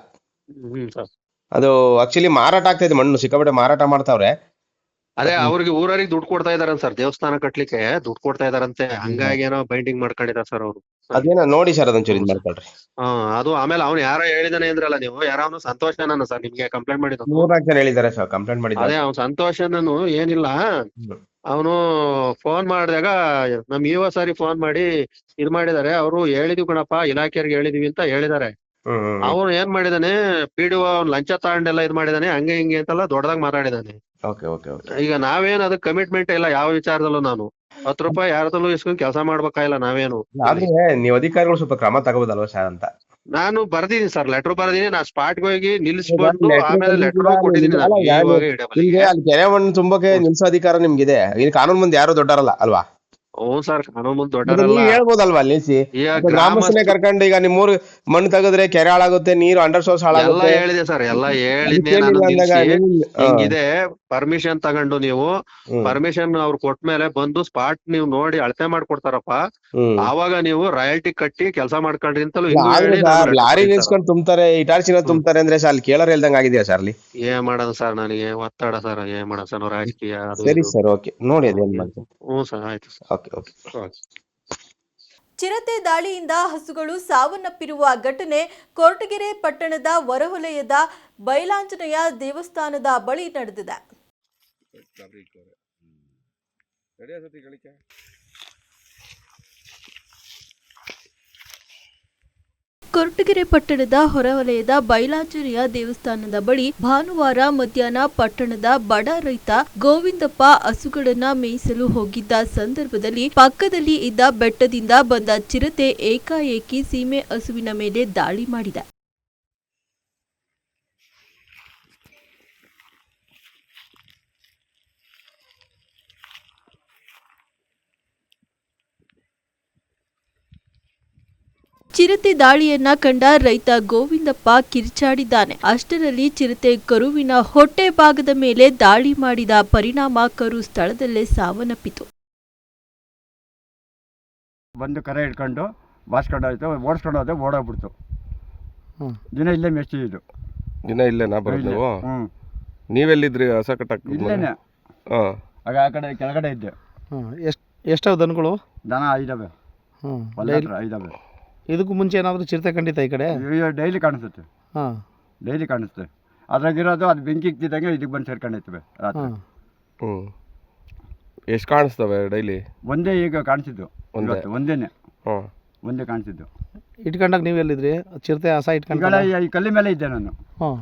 ಹ್ಮ್ ಸರ್. ಅದು ಆಕ್ಚುಲಿ ಮಾರಾಟ ಆಗ್ತಾ ಇದೆ ಮಣ್ಣು ಸಿಕ್ಕಾಪಟ್ಟೆ ಮಾರಾಟ ಮಾಡ್ತಾವ್ರೆ. ಅದೇ ಅವ್ರಿಗೆ ಊರವ್ರಿಗೆ ದುಡ್ಡು ಕೊಡ್ತಾ ಇದಾರಂತ ಸರ್. ದೇವಸ್ಥಾನ ಕಟ್ಲಿಕ್ಕೆ ದುಡ್ಡು ಕೊಡ್ತಾ ಇದಾರಂತೆ. ಹಂಗಾಗಿ ಏನೋ ಬೈಂಡಿಂಗ್ ಮಾಡ್ಕೊಂಡಿದ್ದಾರೆ ಸರ್ ಅವರು. ಅದೇನೋ ನೋಡಿ ಸರ್ ಅದೊಂಚೂರು ಚೇಂಜ್ ಮಾಡ್ಕೊಳ್ರಿ. ಹಾ ಅದು ಆಮೇಲೆ ಅವ್ನು ಯಾರೋ ಹೇಳಿದಾನೆ ಅಂದ್ರಲ್ಲ ನೀವು ಯಾರೋ ಅವನು ಸಂತೋಷನ ಸರ್ ನಿಮ್ಗೆ ಕಂಪ್ಲೇಂಟ್ ಮಾಡಿದ್ದು. ಮೂರ್ನಾಲ್ಕು ಜನ ಹೇಳಿದ್ದಾರೆ ಸರ್ ಕಂಪ್ಲೇಂಟ್ ಮಾಡಿದ್ದಾರೆ. ಅದೇ ಅವ್ನು ಸಂತೋಷನನು ಏನಿಲ್ಲ. ಅವನು ಫೋನ್ ಮಾಡಿದಾಗ ನಮ್ ಇವ ಸಾರಿ ಫೋನ್ ಮಾಡಿ ಇದ್ ಮಾಡಿದಾರೆ ಅವರು ಹೇಳಿದ್ವಿ ಕಣಪ್ಪ ಇಲಾಖೆಯವ್ರಿಗೆ ಹೇಳಿದೀವಿ ಅಂತ ಹೇಳಿದಾರೆ ಅವನು ಏನ್ ಮಾಡಿದಾನೆ ಪಿ ಡಿ ಲಂಚ ತಗೊಂಡೆಲ್ಲ ಇದ್ ಮಾಡಿದಾನೆ ಹಂಗೆ ಹಿಂಗೆ ಅಂತೆಲ್ಲ ದೊಡ್ಡದಾಗ ಮಾತಾಡಿದಾನೆ. ಈಗ ನಾವೇನ್ ಅದಕ್ಕೆ ಕಮಿಟ್ಮೆಂಟ್ ಇಲ್ಲ ಯಾವ ವಿಚಾರದಲ್ಲೂ ನಾನು. ಹತ್ತು ರೂಪಾಯಿ ಯಾರದಲ್ಲೂ ಇಸ್ಕೊಂಡ್ ಕೆಲಸ ಮಾಡ್ಬೇಕಾಗಿಲ್ಲ ನಾವೇನು. ಆದ್ರೆ ನೀವು ಅಧಿಕಾರಿಗಳು ಸ್ವಲ್ಪ ಕ್ರಮ ತಗೋಬೋದಲ್ವಾ ಸರ್ ಅಂತ? ನಾನು ಬರ್ದೀನಿ ಸರ್ ಲೆಟರ್ ಬರ್ದೀನಿ ನಾ ಸ್ಪಾಟ್ ಹೋಗಿ letter ಆಮೇಲೆ ಲೆಟರ್? ಕೊಟ್ಟಿದ್ದೀನಿ ಕೆರೆ ಮಣ್ಣು ತುಂಬಕ್ಕೆ ನಿಲ್ಸೋ ಅಧಿಕಾರ ನಿಮ್ಗಿದೆ. ಇಲ್ಲಿ ಕಾನೂನು ಮುಂದೆ ಯಾರು ದೊಡ್ಡರಲ್ಲ ಅಲ್ವಾ? ಓ ಸರ್ ಕಾನೂನು ಮುಂದೆ ದೊಡ್ಡರಲ್ಲ ನೀವ್ ಹೇಳ್ಬೋದಲ್ವಾ ನಿಲ್ಸಿ? ಈಗ ನಿಮ್ ಗ್ರಾಮಸ್ಥನೇ ಕರ್ಕೊಂಡು ಈಗ ನಿಮ್ಮೂರ್ ಮಣ್ಣು ತೆಗೆದ್ರೆ ಕೆರೆ ಹಾಳಾಗುತ್ತೆ ನೀರು ಅಂಡರ್ ಸೋರ್ಸ್ ಎಲ್ಲ ಹಾಳಾಗುತ್ತೆ ಹೇಳಿದೆ ಸರ್ ಎಲ್ಲ ಹೇಳಿದ್ದೆ ಹಿಂಗಿದೆ. ಪರ್ಮಿಷನ್ ತಗೊಂಡು ನೀವು. ಪರ್ಮಿಷನ್ ಅವ್ರು ಕೊಟ್ಮೇಲೆ ಬಂದು ಸ್ಪಾಟ್ ನೀವು ನೋಡಿ ಅಳತೆ ಮಾಡ್ಕೊಡ್ತಾರಪ್ಪ. ಆವಾಗ ನೀವು ರಾಯಲ್ಟಿ ಕಟ್ಟಿ ಕೆಲಸ ಮಾಡ್ಕೊಂಡ್ರಿ ಅಂತಲೂ ಲಾರಿ. ನಿಲ್ಸ್ಕೊಂಡು ತುಂಬ್ತಾರೆ ಇಟಾರ್ಚಿನ ತುಂಬ್ತಾರೆ ಅಂದ್ರೆ ಸರ್ ಅಲ್ಲಿ ಕೇಳರ್ ಹೇಳ್ದಂಗ್ ಆಗಿದೆಯಾ ಸರ್ ಅಲ್ಲಿ? ಏನ್ ಮಾಡೋದು ಸರ್ ನನಗೆ ಒತ್ತಡ ಸರ್ ಏನ್ ಮಾಡೋದು ಸರ್ ರಾಜಕೀಯ ಸರಿ ಸರ್ ಓಕೆ. ನೋಡಿ ಅದೇನ್ ಮಾಡ್ತೀನಿ ಹ್ಞೂ ಸರ್ ಆಯ್ತು ಸರ್. ಓಕೆ. ಓಕೆ. ಚಿರತೆ ದಾಳಿಯಿಂದ ಹಸುಗಳು ಸಾವನ್ನಪ್ಪಿರುವ ಘಟನೆ ಕೊರಟಗೆರೆ ಪಟ್ಟಣದ ಹೊರವಲಯದ ಬೈಲಾಂಜನೇಯ ದೇವಸ್ಥಾನದ ಬಳಿ ನಡೆದಿದೆ. ಕೊರಟಗೆರೆ ಪಟ್ಟಣದ ಹೊರವಲಯದ ಬೈಲಾಂಜನೇಯ ದೇವಸ್ಥಾನದ ಬಳಿ ಭಾನುವಾರ ಮಧ್ಯಾಹ್ನ ಪಟ್ಟಣದ ಬಡ ರೈತ ಗೋವಿಂದಪ್ಪ ಹಸುಗಳನ್ನ ಮೇಯಿಸಲು ಹೋಗಿದ್ದ ಸಂದರ್ಭದಲ್ಲಿ ಪಕ್ಕದಲ್ಲಿ ಇದ್ದ ಬೆಟ್ಟದಿಂದ ಬಂದ ಚಿರತೆ ಏಕಾಏಕಿ ಸೀಮೆ ಹಸುವಿನ ಮೇಲೆ ದಾಳಿ ಮಾಡಿದೆ. ಚಿರತೆ ದಾಳಿಯನ್ನ ಕಂಡ ರೈತ ಗೋವಿಂದಪ್ಪ ಕಿರ್ಚಾಡಿದ್ದಾನೆ. ಅಷ್ಟರಲ್ಲಿ ಚಿರತೆ ಕರುವಿನ ಹೊಟ್ಟೆ ಭಾಗದ ಮೇಲೆ ದಾಳಿ ಮಾಡಿದ ಪರಿಣಾಮ ಕರು ಸ್ಥಳದಲ್ಲೇ ಸಾವನ್ನಪ್ಪಿತು. ಬಂದು ಕರೆ ಹಿಡ್ಕೊಂಡು ಬಾಸ್ಕೊಂಡು ಹೋಯ್ತು ಓಡಿಸ್ಕೊಂಡು ಹೋದೆ ಓಡೋಗ್ಬಿಡ್ತು. ಹ್ಮ್. ದಿನ ಇಲ್ಲೇ ಮೆಚ್ಚಿದ್ದು ದಿನ ಇಲ್ಲೇನಾ ಬರೋದು ನೀವು? ಹ್ಞೂ ನೀವೆಲ್ಲಿದ್ರಿ ಹೊಸ ಕಟ್ಟಕ್ ಇಲ್ಲೇನೆ. ಹಾ. ಆಗ ಆ ಕಡೆ ಕೆಳಗಡೆ ಇದ್ದೆ. ಹಾಂ ಎಷ್ಟು ಎಷ್ಟವ ದನಗಳು? ದನ ಐದವೆ ಹ್ಞೂ ಹೊಲ ಹತ್ರ ಐದವೆ ಇದಕ್ಕೂ ಮುಂಚೆ ಏನಾದರೂ ಚಿರತೆ ಖಂಡಿತ ಈ ಕಡೆ? ಡೈಲಿ ಕಾಣಿಸುತ್ತೆ. ಹಾಂ. ಡೈಲಿ ಕಾಣಿಸುತ್ತೆ. ಅದ್ರಾಗಿರೋದು ಅದು ಬೆಂಕಿ ಇಕ್ತಿದ್ದಂಗೆ ಇದಕ್ಕೆ ಬಂದು ಸೇರ್ಕೊಂಡಿರ್ತವೆ ರಾತ್ರಿ. ಹಾಂ. ಹ್ಞೂ ಎಷ್ಟು ಕಾಣಿಸ್ತವೆ ಡೈಲಿ ಒಂದೇ ಈಗ ಕಾಣಿಸಿದ್ದು. ಒಂದೇ? ಇವತ್ತು ಒಂದೇನೆ. ಹಾಂ. ಒಂದೇ ಕಾಣಿಸಿದ್ದು. ಇಟ್ಕೊಂಡಾಗ ನೀವು ಎಲ್ಲಿದ್ರಿ? ಚಿರತೆ ಹಸ ಇಟ್ಕೊಂಡು ಇಟ್ಕೊಂಡ ಕಡೆ ಈ ಕಲ್ಲಿ ಮೇಲೆ ಇದ್ದೆ ನಾನು. ಹಾಂ.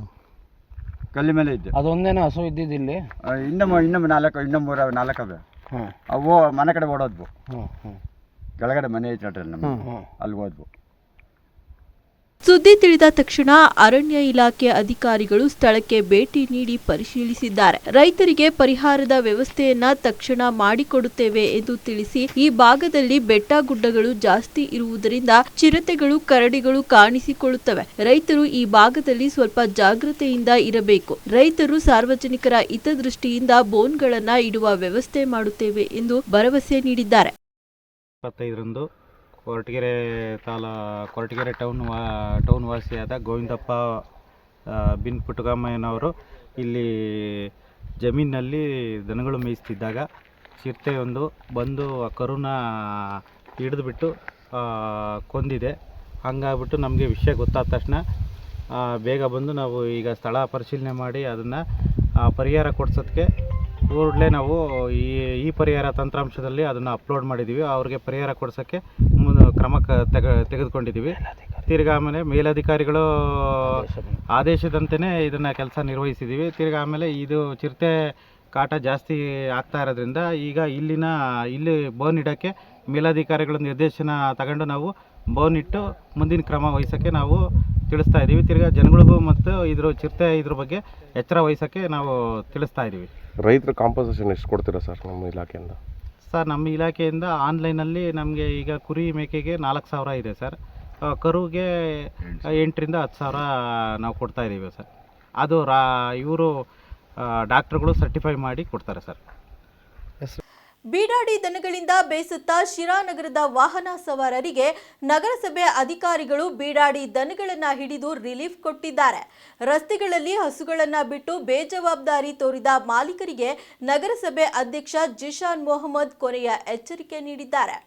ಕಲ್ಲಿ ಮೇಲೆ ಇದ್ದೆ. ಅದು ಅದೊಂದೇನ ಹಸು ಇದ್ದಿದ್ದಿಲ್ಲಿ ಇಲ್ಲಿ? ಇನ್ನೊಮ್ಮೆ ಇನ್ನೊಮ್ಮೆ ನಾಲ್ಕು ಇನ್ನೂ ಮೂರು ನಾಲ್ಕವೆ. ಹಾಂ. ಅವು ಮನೆ ಕಡೆ ಓಡೋದ್ವು. ಹಾಂ ಹಾಂ ಕೆಳಗಡೆ ಮನೆ ಐತೆ ನಮ್ಮ ಹಾಂ ಅಲ್ಲಿ ಹೋದ್ವು. ಸುದ್ದಿ ತಿಳಿದ ತಕ್ಷಣ ಅರಣ್ಯ ಇಲಾಖೆ ಅಧಿಕಾರಿಗಳು ಸ್ಥಳಕ್ಕೆ ಭೇಟಿ ನೀಡಿ ಪರಿಶೀಲಿಸಿದ್ದಾರೆ. ರೈತರಿಗೆ ಪರಿಹಾರದ ವ್ಯವಸ್ಥೆಯನ್ನ ತಕ್ಷಣ ಮಾಡಿಕೊಡುತ್ತೇವೆ ಎಂದು ತಿಳಿಸಿ, ಈ ಭಾಗದಲ್ಲಿ ಬೆಟ್ಟ ಗುಡ್ಡಗಳು ಜಾಸ್ತಿ ಇರುವುದರಿಂದ ಚಿರತೆಗಳು, ಕರಡಿಗಳು ಕಾಣಿಸಿಕೊಳ್ಳುತ್ತವೆ. ರೈತರು ಈ ಭಾಗದಲ್ಲಿ ಸ್ವಲ್ಪ ಜಾಗೃತೆಯಿಂದ ಇರಬೇಕು. ರೈತರು ಸಾರ್ವಜನಿಕರ ಹಿತದೃಷ್ಟಿಯಿಂದ ಬೋನ್ಗಳನ್ನ ಇಡುವ ವ್ಯವಸ್ಥೆ ಮಾಡುತ್ತೇವೆ ಎಂದು ಭರವಸೆ ನೀಡಿದ್ದಾರೆ. ಕೊರಟಗೆರೆ ತಾಲಾ, ಕೊರಟಗೆರೆ ಟೌನ್ ವಾ ಟೌನ್ ವಾಸಿಯಾದ ಗೋವಿಂದಪ್ಪ ಬಿನ್ ಪುಟ್ಟಗಮ್ಮಯ್ಯನವರು ಇಲ್ಲಿ ಜಮೀನಿನಲ್ಲಿ ದನಗಳು ಮೇಯಿಸ್ತಿದ್ದಾಗ ಚಿರತೆಯೊಂದು ಬಂದು ಆ ಕರುನ ಹಿಡಿದುಬಿಟ್ಟು ಕೊಂದಿದೆ. ಹಂಗಾಗ್ಬಿಟ್ಟು ನಮಗೆ ವಿಷಯ ಗೊತ್ತಾದ ತಕ್ಷಣ ಬೇಗ ಬಂದು ನಾವು ಈಗ ಸ್ಥಳ ಪರಿಶೀಲನೆ ಮಾಡಿ ಅದನ್ನು ಪರಿಹಾರ ಕೊಡ್ಸೋದಕ್ಕೆ ಕೂಡಲೇ ನಾವು ಈ ಈ ಪರಿಹಾರ ತಂತ್ರಾಂಶದಲ್ಲಿ ಅದನ್ನು ಅಪ್ಲೋಡ್ ಮಾಡಿದ್ದೀವಿ ಅವ್ರಿಗೆ ಪರಿಹಾರ ಕೊಡ್ಸೋಕ್ಕೆ ಮುಂದೆ ಕ್ರಮ ಕ, ತೆಗೆ ತೆಗೆದುಕೊಂಡಿದ್ದೀವಿ ತಿರ್ಗಿ ಆಮೇಲೆ ಮೇಲಧಿಕಾರಿಗಳು ಆದೇಶದಂತೆಯೇ ಇದನ್ನು ಕೆಲಸ ನಿರ್ವಹಿಸಿದ್ದೀವಿ ತಿರ್ಗಿ ಆಮೇಲೆ ಇದು ಚಿರತೆ ಕಾಟ ಜಾಸ್ತಿ ಆಗ್ತಾ ಇರೋದ್ರಿಂದ ಈಗ ಇಲ್ಲಿನ, ಇಲ್ಲಿ ಬೋನ್ ಇಡೋಕ್ಕೆ ಮೇಲಧಿಕಾರಿಗಳ ನಿರ್ದೇಶನ ತಗೊಂಡು ನಾವು ಬೋನ್ ಇಟ್ಟು ಮುಂದಿನ ಕ್ರಮ ವಹಿಸೋಕ್ಕೆ ನಾವು ತಿಳಿಸ್ತಾ ಇದ್ದೀವಿ. ತಿರ್ಗಾ ಜನಗಳಿಗೂ ಮತ್ತು ಇದ್ರ ಚಿರತೆ ಇದ್ರ ಬಗ್ಗೆ ಎಚ್ಚರ ವಹಿಸೋಕ್ಕೆ ನಾವು ತಿಳಿಸ್ತಾ ಇದ್ದೀವಿ. ರೈತರ ಕಾಂಪನ್ಸೇಷನ್ ಎಷ್ಟು ಕೊಡ್ತೀರಾ ಸರ್ ನಮ್ಮ ಇಲಾಖೆಯಿಂದ? ಸರ್ ನಮ್ಮ ಇಲಾಖೆಯಿಂದ ಆನ್ಲೈನಲ್ಲಿ ನಮಗೆ ಈಗ ಕುರಿ ಮೇಕೆಗೆ ನಾಲ್ಕು ಸಾವಿರ ಇದೆ ಸರ್. ಆ, ಕರುಗೆ ಎಂಟರಿಂದ ಹತ್ತು ಸಾವಿರ ನಾವು ಕೊಡ್ತಾ ಇದ್ದೀವಿ ಸರ್. ಅದು ರಾ ಇವರು ಡಾಕ್ಟ್ರುಗಳು ಸರ್ಟಿಫೈ ಮಾಡಿ ಕೊಡ್ತಾರೆ ಸರ್. ಬೀಡಾಡಿ ದನಗಳಿಂದ ಬೇಸತ್ತ ಶಿರಾನಗರದ ವಾಹನ ಸವಾರರಿಗೆ ನಗರಸಭೆ ಅಧಿಕಾರಿಗಳು ಬೀಡಾಡಿ ದನಗಳನ್ನು ಹಿಡಿದು ರಿಲೀಫ್ ಕೊಟ್ಟಿದ್ದಾರೆ. ರಸ್ತೆಗಳಲ್ಲಿ ಹಸುಗಳನ್ನು ಬಿಟ್ಟು ಬೇಜವಾಬ್ದಾರಿ ತೋರಿದ ಮಾಲೀಕರಿಗೆ ನಗರಸಭೆ ಅಧ್ಯಕ್ಷ ಜಿಶಾನ್ ಮೊಹಮ್ಮದ್ ಕೊನೆಯ ಎಚ್ಚರಿಕೆ ನೀಡಿದ್ದಾರೆ.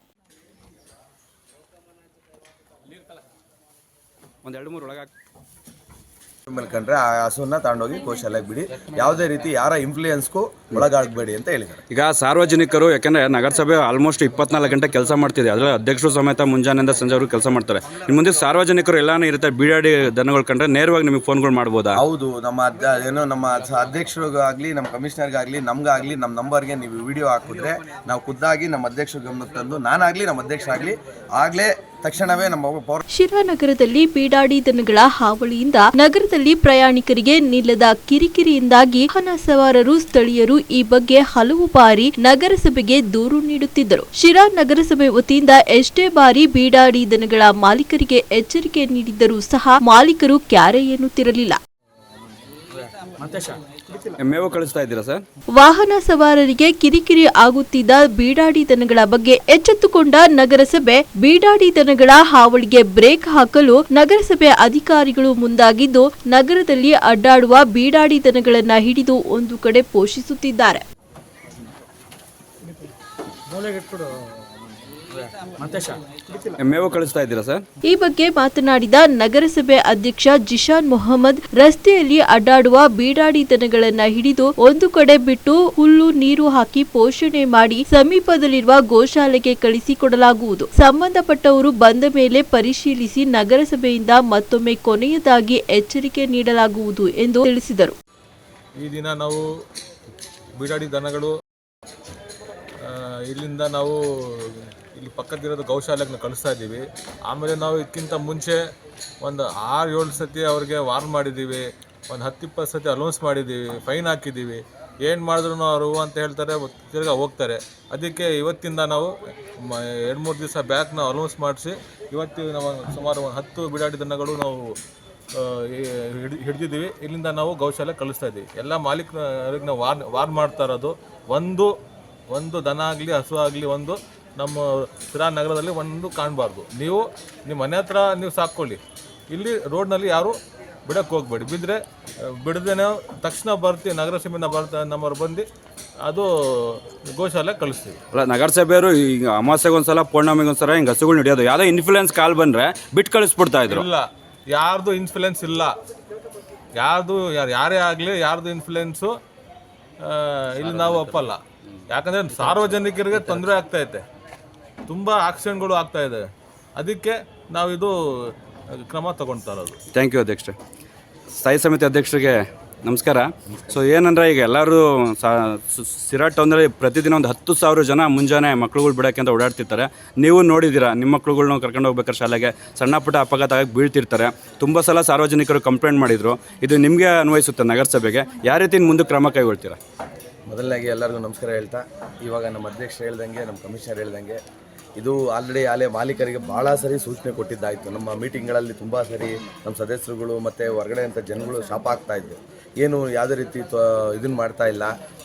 ಮೇಲ್ಕಂಡ್ರೆ ಆ ಹಸುವನ್ನ ತಗೊಂಡೋಗಿ ಗೋಶಾಲೆಗೆ ಬಿಡಿ. ಯಾವುದೇ ರೀತಿ ಯಾರ ಇನ್ಫ್ಲೂಯೆನ್ಸ್ಗೂ ಒಳಗಾಗಬೇಡಿ ಅಂತ ಹೇಳಿದ್ದಾರೆ. ಈಗ ಸಾರ್ವಜನಿಕರು ಯಾಕಂದ್ರೆ ನಗರಸಭೆ ಆಲ್ಮೋಸ್ಟ್ ಇಪ್ಪತ್ನಾಲ್ಕು ಗಂಟೆ ಕೆಲಸ ಮಾಡ್ತಿದೆ. ಅದರ ಅಧ್ಯಕ್ಷರು ಸಮೇತ ಮುಂಜಾನೆಯಿಂದ ಸಂಜೆವರೆಗೂ ಕೆಲಸ ಮಾಡ್ತಾರೆ. ನಿಮ್ಮ ಮುಂದೆ ಸಾರ್ವಜನಿಕರು ಎಲ್ಲಾನು ಇರುತ್ತೆ ಬೀಡಾಡಿ ದನಗಳು ಕಂಡ್ರೆ ನೇರವಾಗಿ ನಿಮಗೆ ಫೋನ್ಗಳು ಮಾಡ್ಬೋದಾ? ಹೌದು ನಮ್ಮ ಏನು ಏನೋ ನಮ್ಮ ಅಧ್ಯಕ್ಷರಿಗಾಗಲಿ ಅಧ್ಯಕ್ಷರಿಗಾಗ್ಲಿ ನಮ್ಮ ಕಮಿಷನರ್ಗಾಗ್ಲಿ ನಮ್ಗಾಗ್ಲಿ ನಮ್ಮ ನಂಬರ್ಗೆ ನೀವು ವಿಡಿಯೋ ಹಾಕಿದ್ರೆ ನಾವು ಖುದ್ದಾಗಿ ನಮ್ಮ ಅಧ್ಯಕ್ಷರ ಗಮನಕ್ಕೆ ತಂದು ನಾನಾಗ್ಲಿ ನಮ್ಮ ಅಧ್ಯಕ್ಷರಾಗ್ಲಿ ಆಗ್ಲೇ ತಕ್ಷಣವೇ ನಮ್ಮ ಶಿರಾ ಶಿರಾನಗರದಲ್ಲಿ ಬೀಡಾಡಿ ದನಗಳ ಹಾವಳಿಯಿಂದ ನಗರದಲ್ಲಿ ಪ್ರಯಾಣಿಕರಿಗೆ ನಿಲ್ಲದ ಕಿರಿಕಿರಿಯಿಂದಾಗಿ ವಾಹನ ಸವಾರರು, ಸ್ಥಳೀಯರು ಈ ಬಗ್ಗೆ ಹಲವು ಬಾರಿ ನಗರಸಭೆಗೆ ದೂರು ನೀಡುತ್ತಿದ್ದರು. ಶಿರಾ ನಗರಸಭೆ ವತಿಯಿಂದ ಎಷ್ಟೇ ಬಾರಿ ಬೀಡಾಡಿ ದನಗಳ ಮಾಲೀಕರಿಗೆ ಎಚ್ಚರಿಕೆ ನೀಡಿದ್ದರೂ ಸಹ ಮಾಲೀಕರು ಕ್ಯಾರೆ ಎನ್ನುತ್ತಿರಲಿಲ್ಲ. ಮೇವು ಕಳಿಸ್ತಾ ಇದ್ದೀರಾ ಸರ್? ವಾಹನ ಸವಾರರಿಗೆ ಕಿರಿಕಿರಿ ಆಗುತ್ತಿದ್ದ ಬೀಡಾಡಿ ದನಗಳ ಬಗ್ಗೆ ಎಚ್ಚೆತ್ತುಕೊಂಡ ನಗರಸಭೆ ಬೀಡಾಡಿ ದನಗಳ ಹಾವಳಿಗೆ ಬ್ರೇಕ್ ಹಾಕಲು ನಗರಸಭೆ ಅಧಿಕಾರಿಗಳು ಮುಂದಾಗಿದ್ದು ನಗರದಲ್ಲಿ ಅಡ್ಡಾಡುವ ಬೀಡಾಡಿ ದನಗಳನ್ನ ಹಿಡಿದು ಒಂದು ಕಡೆ ಪೋಷಿಸುತ್ತಿದ್ದಾರೆ. ಮೇವು ಕಳಿಸ್ತಾ ಇದ್ದೀರಾ ಸರ್? ಈ ಬಗ್ಗೆ ಮಾತನಾಡಿದ ನಗರಸಭೆ ಅಧ್ಯಕ್ಷ ಜಿಶಾನ್ ಮೊಹಮ್ಮದ್ ರಸ್ತೆಯಲ್ಲಿ ಅಡ್ಡಾಡುವ ಬೀಡಾಡಿ ದನಗಳನ್ನ ಹಿಡಿದು ಒಂದು ಕಡೆ ಬಿಟ್ಟು ಹುಲ್ಲು ನೀರು ಹಾಕಿ ಪೋಷಣೆ ಮಾಡಿ ಸಮೀಪದಲ್ಲಿರುವ ಗೋಶಾಲೆಗೆ ಕಳಿಸಿಕೊಡಲಾಗುವುದು. ಸಂಬಂಧಪಟ್ಟವರು ಬಂದ ಮೇಲೆ ಪರಿಶೀಲಿಸಿ ನಗರಸಭೆಯಿಂದ ಮತ್ತೊಮ್ಮೆ ಕೊನೆಯದಾಗಿ ಎಚ್ಚರಿಕೆ ನೀಡಲಾಗುವುದು ಎಂದು ತಿಳಿಸಿದರು. ಈ ದಿನ ನಾವು ಬೀಡಾಡಿ ದನಗಳು ಇಲ್ಲಿಂದ ನಾವು ಇಲ್ಲಿ ಪಕ್ಕದಿರೋದು ಗೌಶಾಲೆಗೆ ಕಳಿಸ್ತಾ ಇದ್ದೀವಿ. ಆಮೇಲೆ ನಾವು ಇದಕ್ಕಿಂತ ಮುಂಚೆ ಒಂದು ಆರು ಏಳು ಸತಿ ಅವ್ರಿಗೆ ವಾರ್ನ್ ಮಾಡಿದ್ದೀವಿ. ಒಂದು ಹತ್ತು ಇಪ್ಪತ್ತು ಸತಿ ಅಲೌನ್ಸ್ ಮಾಡಿದ್ದೀವಿ. ಫೈನ್ ಹಾಕಿದ್ದೀವಿ. ಏನು ಮಾಡಿದ್ರು ಅವರು ಅಂತ ಹೇಳ್ತಾರೆ ತಿರ್ಗಾ ಹೋಗ್ತಾರೆ. ಅದಕ್ಕೆ ಇವತ್ತಿಂದ ನಾವು ಎರಡು ಮೂರು ದಿವಸ ಬ್ಯಾಕ್ ನಾವು ಅಲೌನ್ಸ್ ಮಾಡಿಸಿ, ಇವತ್ತು ನಾವು ಸುಮಾರು ಒಂದು ಹತ್ತು ಬಿಡಾಡಿ ದನಗಳು ನಾವು ಹಿಡಿ, ಹಿಡ್ದಿದ್ದೀವಿ. ಇಲ್ಲಿಂದ ನಾವು ಗೌಶಾಲೆ ಕಳಿಸ್ತಾ ಇದ್ದೀವಿ. ಎಲ್ಲ ಮಾಲೀಕರಿಗೆ ನಾವು ವಾರ್ನ್ ವಾರ್ನ್ ಮಾಡ್ತಾ ಇರೋದು. ಒಂದು ಒಂದು ದನ ಆಗಲಿ, ಹಸು ಆಗಲಿ, ಒಂದು ನಮ್ಮ ಸಿರಾ ನಗರದಲ್ಲಿ ಒಂದು ಕಾಣಬಾರ್ದು. ನೀವು ನಿಮ್ಮ ಮನೆ ಹತ್ರ ನೀವು ಸಾಕ್ಕೊಳ್ಳಿ. ಇಲ್ಲಿ ರೋಡ್ನಲ್ಲಿ ಯಾರು ಬಿಡಕ್ಕೆ ಹೋಗಬೇಡಿ. ಬಿದ್ದರೆ ಬಿಡದೇನೆ ತಕ್ಷಣ ಬರ್ತೀವಿ ನಗರಸಭೆಯಿಂದ ಬರ್ತಾ ನಮ್ಮವ್ರು ಬಂದು ಅದು ಗೋಶಾಲೆ ಕಳಿಸ್ತೀವಿ. ಅಲ್ಲ ನಗರಸಭೆಯವರು ಈಗ ಅಮಾವಾಸ್ಯೆಗೆ ಒಂದ್ಸಲ ಪೌರ್ಣಮಿಗೆ ಒಂದ್ಸಲ ಹಿಂಗೆ ಹಸುಗಳು ನಡೆಯೋದು ಯಾವುದೋ ಇನ್ಫ್ಲುಯೆನ್ಸ್ ಕಾಲ್ ಬಂದರೆ ಬಿಟ್ಟು ಕಳಿಸ್ಬಿಡ್ತಾ ಇದ್ರು. ಇಲ್ಲ. ಯಾರ್ದು ಇನ್ಫ್ಲುಯೆನ್ಸ್ ಇಲ್ಲ. ಯಾರ್ದು ಯಾರು ಯಾರೇ ಆಗಲಿ ಯಾರ್ದು ಇನ್ಫ್ಲುಯೆನ್ಸು ಇಲ್ಲಿ ನಾವು ಒಪ್ಪಲ್ಲ. ಯಾಕಂದರೆ ಸಾರ್ವಜನಿಕರಿಗೆ ತೊಂದರೆ ಆಗ್ತೈತೆ ತುಂಬ ಆಕ್ಸಿಡೆಂಟ್ಗಳು ಆಗ್ತಾ ಇದೆ. ಅದಕ್ಕೆ ನಾವು ಇದು ಕ್ರಮ ತಗೊಳ್ತಾ ಇರೋದು. ಥ್ಯಾಂಕ್ ಯು ಅಧ್ಯಕ್ಷ ಸ್ಥಾಯಿ ಸಮಿತಿ ಅಧ್ಯಕ್ಷರಿಗೆ ನಮಸ್ಕಾರ. ಸೊ ಏನಂದ್ರೆ ಈಗ ಎಲ್ಲರೂ ಸಿರಾಟ್ ಅಂದರೆ ಪ್ರತಿದಿನ ಒಂದು ಹತ್ತು ಸಾವಿರ ಜನ ಮುಂಜಾನೆ ಮಕ್ಳುಗಳು ಬಿಡೋಕ್ಕೆ ಅಂತ ಓಡಾಡ್ತಿರ್ತಾರೆ. ನೀವು ನೋಡಿದ್ದೀರಾ ನಿಮ್ಮ ಮಕ್ಳುಗಳ್ನ ಕರ್ಕೊಂಡು ಹೋಗ್ಬೇಕಾರೆ ಶಾಲೆಗೆ ಸಣ್ಣ ಪುಟ್ಟ ಅಪಘಾತ ಆಗಿ ಬೀಳ್ತಿರ್ತಾರೆ. ತುಂಬ ಸಲ ಸಾರ್ವಜನಿಕರು ಕಂಪ್ಲೇಂಟ್ ಮಾಡಿದರು. ಇದು ನಿಮಗೆ ಅನ್ವಯಿಸುತ್ತೆ ನಗರಸಭೆಗೆ? ಯಾವ ರೀತಿ ಮುಂದೆ ಕ್ರಮ ಕೈಗೊಳ್ತೀರಾ? ಮೊದಲನೇಗೆ ಎಲ್ಲರಿಗೂ ನಮಸ್ಕಾರ ಹೇಳ್ತಾ ಇವಾಗ ನಮ್ಮ ಅಧ್ಯಕ್ಷರು ಹೇಳ್ದಂಗೆ ನಮ್ಮ ಕಮಿಷನರ್ ಹೇಳ್ದಂಗೆ ಇದು ಆಲ್ರೆಡಿ ಆಲೆ ಮಾಲೀಕರಿಗೆ ಭಾಳ ಸರಿ ಸೂಚನೆ ಕೊಟ್ಟಿದ್ದಾಯಿತು. ನಮ್ಮ ಮೀಟಿಂಗ್ಗಳಲ್ಲಿ ತುಂಬ ಸರಿ ನಮ್ಮ ಸದಸ್ಯರುಗಳು ಮತ್ತು ಹೊರಗಡೆ ಅಂತ ಜನಗಳು ಶಾಪ್ ಇದ್ರು. ಏನು ಯಾವುದೇ ರೀತಿ ಇದನ್ನು ಮಾಡ್ತಾ ಇಲ್ಲ.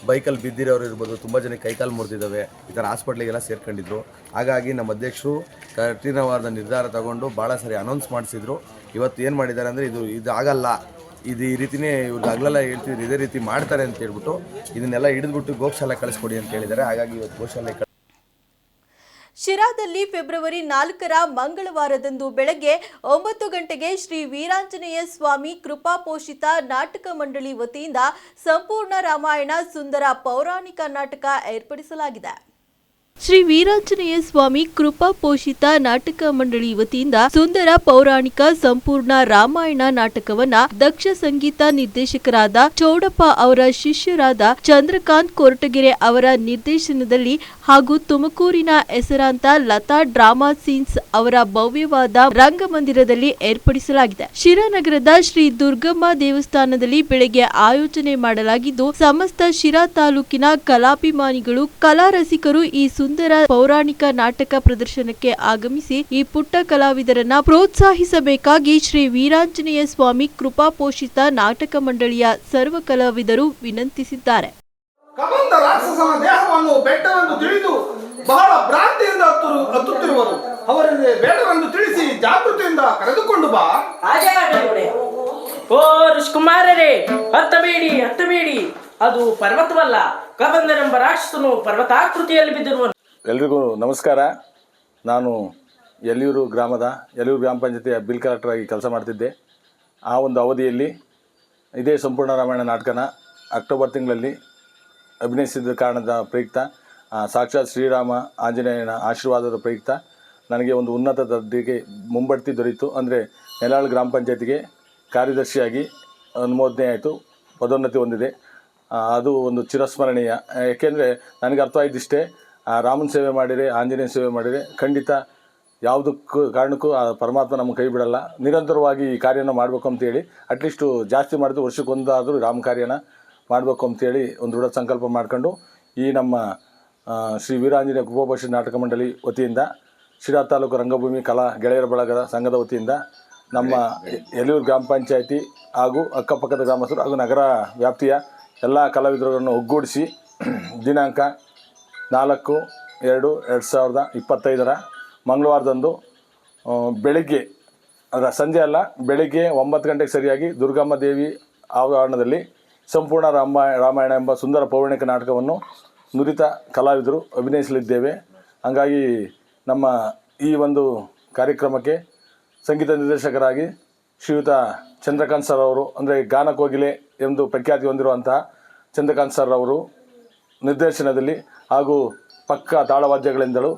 ಬೈಕಲ್ಲಿ ಬಿದ್ದಿರೋರು ಇರ್ಬೋದು, ತುಂಬ ಜನಕ್ಕೆ ಕೈಕಾಲು ಮುರಿದಿದ್ದಾವೆ. ಈ ಥರ ಹಾಸ್ಪಿಟ್ಲಿಗೆಲ್ಲ ಸೇರ್ಕೊಂಡಿದ್ರು. ಹಾಗಾಗಿ ನಮ್ಮ ಅಧ್ಯಕ್ಷರು ಕಠಿಣವಾದ ನಿರ್ಧಾರ ತಗೊಂಡು ಭಾಳ ಸರಿ ಅನೌನ್ಸ್ ಮಾಡಿಸಿದ್ರು. ಇವತ್ತು ಏನು ಮಾಡಿದ್ದಾರೆ ಅಂದರೆ ಇದು ಇದು ಆಗಲ್ಲ. ಇದು ಈ ರೀತಿನೇ ಇವ್ರಿಗೆ ಹಗಲೆಲ್ಲ ಹೇಳ್ತಿದ್ರು, ಇದೇ ರೀತಿ ಮಾಡ್ತಾರೆ ಅಂತ ಹೇಳ್ಬಿಟ್ಟು ಇದನ್ನೆಲ್ಲ ಹಿಡಿದ್ಬಿಟ್ಟು ಗೋಶಾಲೆ ಕಳಿಸ್ಕೊಡಿ ಅಂತ ಹೇಳಿದ್ದಾರೆ. ಹಾಗಾಗಿ ಇವತ್ತು ಗೋಶಾಲೆ ಶಿರಾದಲ್ಲಿ ಫೆಬ್ರವರಿ ನಾಲ್ಕರ ಮಂಗಳವಾರದಂದು ಬೆಳಗ್ಗೆ ಒಂಬತ್ತು ಗಂಟೆಗೆ ಶ್ರೀ ವೀರಾಂಜನೇಯ ಸ್ವಾಮಿ ಕೃಪಾಪೋಷಿತ ನಾಟಕ ಮಂಡಳಿ ವತಿಯಿಂದ ಸಂಪೂರ್ಣ ರಾಮಾಯಣ ಸುಂದರ ಪೌರಾಣಿಕ ನಾಟಕ ಏರ್ಪಡಿಸಲಾಗಿದೆ. ಶ್ರೀ ವೀರಾಂಜನೇಯ ಸ್ವಾಮಿ ಕೃಪಾ ಪೋಷಿತ ನಾಟಕ ಮಂಡಳಿ ವತಿಯಿಂದ ಸುಂದರ ಪೌರಾಣಿಕ ಸಂಪೂರ್ಣ ರಾಮಾಯಣ ನಾಟಕವನ್ನ ದಕ್ಷ ಸಂಗೀತ ನಿರ್ದೇಶಕರಾದ ಚೌಡಪ್ಪ ಅವರ ಶಿಷ್ಯರಾದ ಚಂದ್ರಕಾಂತ್ ಕೊರಟಗೆರೆ ಅವರ ನಿರ್ದೇಶನದಲ್ಲಿ ಹಾಗೂ ತುಮಕೂರಿನ ಹೆಸರಾಂತ ಲತಾ ಡ್ರಾಮಾ ಸೀನ್ಸ್ ಅವರ ಭವ್ಯವಾದ ರಂಗಮಂದಿರದಲ್ಲಿ ಏರ್ಪಡಿಸಲಾಗಿದೆ. ಶಿರಾನಗರದ ಶ್ರೀ ದುರ್ಗಮ್ಮ ದೇವಸ್ಥಾನದಲ್ಲಿ ಬೆಳಗ್ಗೆ ಆಯೋಜನೆ ಮಾಡಲಾಗಿದ್ದು, ಸಮಸ್ತ ಶಿರಾ ತಾಲೂಕಿನ ಕಲಾಭಿಮಾನಿಗಳು ಕಲಾ ರಸಿಕರು ಈ ಸುಂದರ ಪೌರಾಣಿಕ ನಾಟಕ ಪ್ರದರ್ಶನಕ್ಕೆ ಆಗಮಿಸಿ ಈ ಪುಟ್ಟ ಕಲಾವಿದರನ್ನ ಪ್ರೋತ್ಸಾಹಿಸಬೇಕಾಗಿ ಶ್ರೀ ವೀರಾಂಜನೇಯ ಸ್ವಾಮಿ ಕೃಪಾಪೋಷಿತ ನಾಟಕ ಮಂಡಳಿಯ ಸರ್ವ ಕಲಾವಿದರು ವಿನಂತಿಸಿದ್ದಾರೆ. ಕಬಂದ ರಾಕ್ಷಸನ ದೇಹವನ್ನು ಬೆಟ್ಟವೆಂದು ತಿಳಿದು ಬಹಳ ಭ್ರಾಂತಿಯಿಂದ ಹತ್ತು- ಹತ್ತುತ್ತಿರುವರು. ಅವರಿಗೆ ಬೇಡವೆಂದು ತಿಳಿಸಿ ಜಾಗೃತಿಯಿಂದ ಕರೆದುಕೊಂಡು ಬಾ. ಓ ಋಷಿಕುಮಾರರೇ ಹತ್ತಬೇಡಿ ಹತ್ತಬೇಡಿ ಅದು ಪರ್ವತವಲ್ಲ ಕಬಂದನೆಂಬ ರಾಕ್ಷಸನು ಪರ್ವತಾಕೃತಿಯಲ್ಲಿ ಬಿದ್ದಿರುವ ಎಲ್ರಿಗೂ ನಮಸ್ಕಾರ. ನಾನು ಎಲಿಯೂರು ಗ್ರಾಮದ ಎಲಿಯೂರು ಗ್ರಾಮ ಪಂಚಾಯತಿಯ ಬಿಲ್ ಕಲೆಕ್ಟರ್ ಆಗಿ ಕೆಲಸ ಮಾಡ್ತಿದ್ದೆ. ಆ ಒಂದು ಅವಧಿಯಲ್ಲಿ ಇದೇ ಸಂಪೂರ್ಣ ರಾಮಾಯಣ ನಾಟಕನ ಅಕ್ಟೋಬರ್ ತಿಂಗಳಲ್ಲಿ ಅಭಿನಯಿಸಿದ ಕಾರಣದ ಪ್ರಯುಕ್ತ ಸಾಕ್ಷಾತ್ ಶ್ರೀರಾಮ ಆಂಜನೇಯನ ಆಶೀರ್ವಾದದ ಪ್ರಯುಕ್ತ, ನನಗೆ ಒಂದು ಉನ್ನತ ದರ್ಜೆಗೆ ಮುಂಬಡ್ತಿ ದೊರೆಯಿತು ಅಂದರೆ ನೆಲಾಳ್ ಗ್ರಾಮ ಪಂಚಾಯತಿಗೆ ಕಾರ್ಯದರ್ಶಿಯಾಗಿ ಅನುಮೋದನೆ ಆಯಿತು, ಪದೋನ್ನತಿ ಹೊಂದಿದೆ. ಅದು ಒಂದು ಚಿರಸ್ಮರಣೀಯ. ಯಾಕೆಂದರೆ ನನಗೆ ಅರ್ಥ ಆಯ್ತಿಷ್ಟೇ ರಾಮನ ಸೇವೆ ಮಾಡಿದರೆ ಆಂಜನೇಯ ಸೇವೆ ಮಾಡಿದರೆ ಖಂಡಿತ ಯಾವುದಕ್ಕೂ, ಕಾರಣಕ್ಕೂ ಆ ಪರಮಾತ್ಮ ನಮ್ಮ ಕೈ ಬಿಡಲ್ಲ. ನಿರಂತರವಾಗಿ ಈ ಕಾರ್ಯನ ಮಾಡಬೇಕು ಅಂತೇಳಿ, ಅಟ್ಲೀಸ್ಟು ಜಾಸ್ತಿ ಮಾಡಿದ್ರು ವರ್ಷಕ್ಕೊಂದಾದರೂ ರಾಮ ಕಾರ್ಯನ ಮಾಡಬೇಕು ಅಂತೇಳಿ ಒಂದು ದೃಢ ಸಂಕಲ್ಪ ಮಾಡ್ಕೊಂಡು ಈ ನಮ್ಮ ಶ್ರೀ ವೀರಾಂಜನೇಯ ಕೃಪಾಪೋಷಿತ ನಾಟಕ ಮಂಡಳಿ ವತಿಯಿಂದ ಶಿರಾ ತಾಲೂಕು ರಂಗಭೂಮಿ ಕಲಾ ಗೆಳೆಯರ ಬಳಗದ ಸಂಘದ ವತಿಯಿಂದ ನಮ್ಮ ಯಲೂರು ಗ್ರಾಮ ಪಂಚಾಯಿತಿ ಹಾಗೂ ಅಕ್ಕಪಕ್ಕದ ಗ್ರಾಮಸ್ಥರು ಹಾಗೂ ನಗರ ವ್ಯಾಪ್ತಿಯ ಎಲ್ಲ ಕಲಾವಿದರನ್ನು ಒಗ್ಗೂಡಿಸಿ ದಿನಾಂಕ ನಾಲ್ಕು ಎರಡು ಎರಡು ಸಾವಿರದ ಇಪ್ಪತ್ತೈದರ ಮಂಗಳವಾರದಂದು ಬೆಳಿಗ್ಗೆ ಅದರ ಸಂಜೆ ಅಲ್ಲ, ಬೆಳಿಗ್ಗೆ ಒಂಬತ್ತು ಗಂಟೆಗೆ ಸರಿಯಾಗಿ ದುರ್ಗಮ್ಮ ದೇವಿ ಆವರಣದಲ್ಲಿ ಸಂಪೂರ್ಣ ರಾಮಾಯ ರಾಮಾಯಣ ಎಂಬ ಸುಂದರ ಪೌರಾಣಿಕ ನಾಟಕವನ್ನು ನುರಿತ ಕಲಾವಿದರು ಅಭಿನಯಿಸಲಿದ್ದೇವೆ. ಹಾಗಾಗಿ ನಮ್ಮ ಈ ಒಂದು ಕಾರ್ಯಕ್ರಮಕ್ಕೆ ಸಂಗೀತ ನಿರ್ದೇಶಕರಾಗಿ ಶ್ರೀಯುತ ಚಂದ್ರಕಾಂತ್ ಸರ್ ಅವರು, ಅಂದರೆ ಗಾನ ಕೋಗಿಲೆ ಎಂದು ಪ್ರಖ್ಯಾತಿ ಹೊಂದಿರುವಂತಹ ಚಂದ್ರಕಾಂತ್ ಸರ್ ಅವರು ನಿರ್ದೇಶನದಲ್ಲಿ ಹಾಗೂ ಪಕ್ಕ ತಾಳವಾದ್ಯಗಳಿಂದಲೂ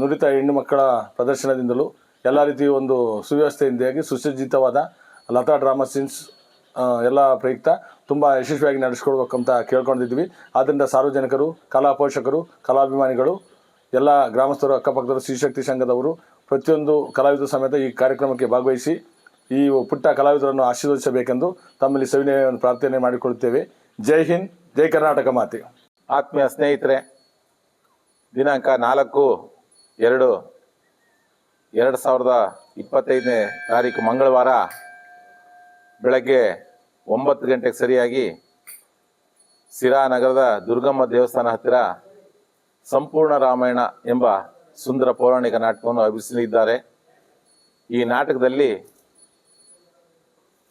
ನುರಿತ ಹೆಣ್ಣು ಮಕ್ಕಳ ಪ್ರದರ್ಶನದಿಂದಲೂ ಎಲ್ಲ ರೀತಿಯ ಒಂದು ಸುವ್ಯವಸ್ಥೆಯಿಂದಾಗಿ ಸುಸಜ್ಜಿತವಾದ ಲತಾ ಡ್ರಾಮಾ ಸೀನ್ಸ್ ಎಲ್ಲ ಪ್ರಯುಕ್ತ ತುಂಬ ಯಶಸ್ವಿಯಾಗಿ ನಡೆಸ್ಕೊಡ್ಬೇಕಂತ ಕೇಳ್ಕೊಂಡಿದ್ವಿ ಆದ್ದರಿಂದ ಸಾರ್ವಜನಿಕರು, ಕಲಾ ಪೋಷಕರು, ಕಲಾಭಿಮಾನಿಗಳು, ಎಲ್ಲ ಗ್ರಾಮಸ್ಥರು, ಅಕ್ಕಪಕ್ಕದವರು ಶ್ರೀಶಕ್ತಿ ಸಂಘದವರು, ಪ್ರತಿಯೊಂದು ಕಲಾವಿದರು ಸಮೇತ ಈ ಕಾರ್ಯಕ್ರಮಕ್ಕೆ ಭಾಗವಹಿಸಿ ಈ ಪುಟ್ಟ ಕಲಾವಿದರನ್ನು ಆಶೀರ್ವದಿಸಬೇಕೆಂದು ತಮ್ಮಲ್ಲಿ ಸವಿನಯವನ್ನು ಪ್ರಾರ್ಥನೆ ಮಾಡಿಕೊಳ್ಳುತ್ತೇವೆ. ಜೈ ಹಿಂದ್, ಜೈ ಕರ್ನಾಟಕ ಮಾತೆ. ಆತ್ಮೀಯ ಸ್ನೇಹಿತರೆ, ದಿನಾಂಕ ನಾಲ್ಕು, ಎರಡು ಎರಡು ಸಾವಿರದ ಇಪ್ಪತ್ತೈದನೇ ತಾರೀಕು ಮಂಗಳವಾರ ಬೆಳಗ್ಗೆ ಒಂಬತ್ತು ಗಂಟೆಗೆ ಸರಿಯಾಗಿ ಸಿರಾ ನಗರದ ದುರ್ಗಮ್ಮ ದೇವಸ್ಥಾನ ಹತ್ತಿರ ಸಂಪೂರ್ಣ ರಾಮಾಯಣ ಎಂಬ ಸುಂದರ ಪೌರಾಣಿಕ ನಾಟಕವನ್ನು ಅಭಿಸಲಿದ್ದಾರೆ ಈ ನಾಟಕದಲ್ಲಿ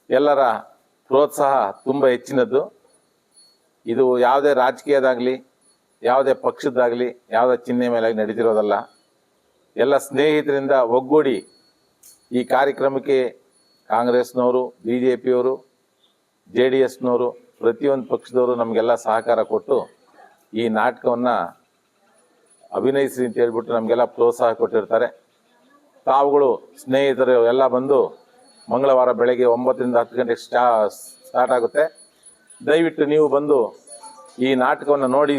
ಎಲ್ಲರ ಪ್ರೋತ್ಸಾಹ ತುಂಬ ಹೆಚ್ಚಿನದ್ದು. ಇದು ಯಾವುದೇ ರಾಜಕೀಯದಾಗಲಿ, ಯಾವುದೇ ಪಕ್ಷದ್ದಾಗಲಿ, ಯಾವುದೇ ಚಿಹ್ನೆ ಮೇಲೆ ನಡೀತಿರೋದಲ್ಲ. ಎಲ್ಲ ಸ್ನೇಹಿತರಿಂದ ಒಗ್ಗೂಡಿ ಈ ಕಾರ್ಯಕ್ರಮಕ್ಕೆ ಕಾಂಗ್ರೆಸ್ನವರು ಬಿ ಜೆ ಪಿಯವರು ಜೆ ಡಿ ಎಸ್ನವರು ಪ್ರತಿಯೊಂದು ಪಕ್ಷದವರು ನಮಗೆಲ್ಲ ಸಹಕಾರ ಕೊಟ್ಟು ಈ ನಾಟಕವನ್ನು ಅಭಿನಯಿಸಿ ಅಂತ ಹೇಳ್ಬಿಟ್ಟು ನಮಗೆಲ್ಲ ಪ್ರೋತ್ಸಾಹ ಕೊಟ್ಟಿರ್ತಾರೆ. ತಾವುಗಳು ಸ್ನೇಹಿತರು ಎಲ್ಲ ಬಂದು ಮಂಗಳವಾರ ಬೆಳಗ್ಗೆ ಒಂಬತ್ತರಿಂದ ಹತ್ತು ಗಂಟೆಗೆ ಸ್ಟಾ, ಸ್ಟಾರ್ಟ್ ಆಗುತ್ತೆ. ದಯವಿಟ್ಟು ನೀವು ಬಂದು ಈ ನಾಟಕವನ್ನು ನೋಡಿ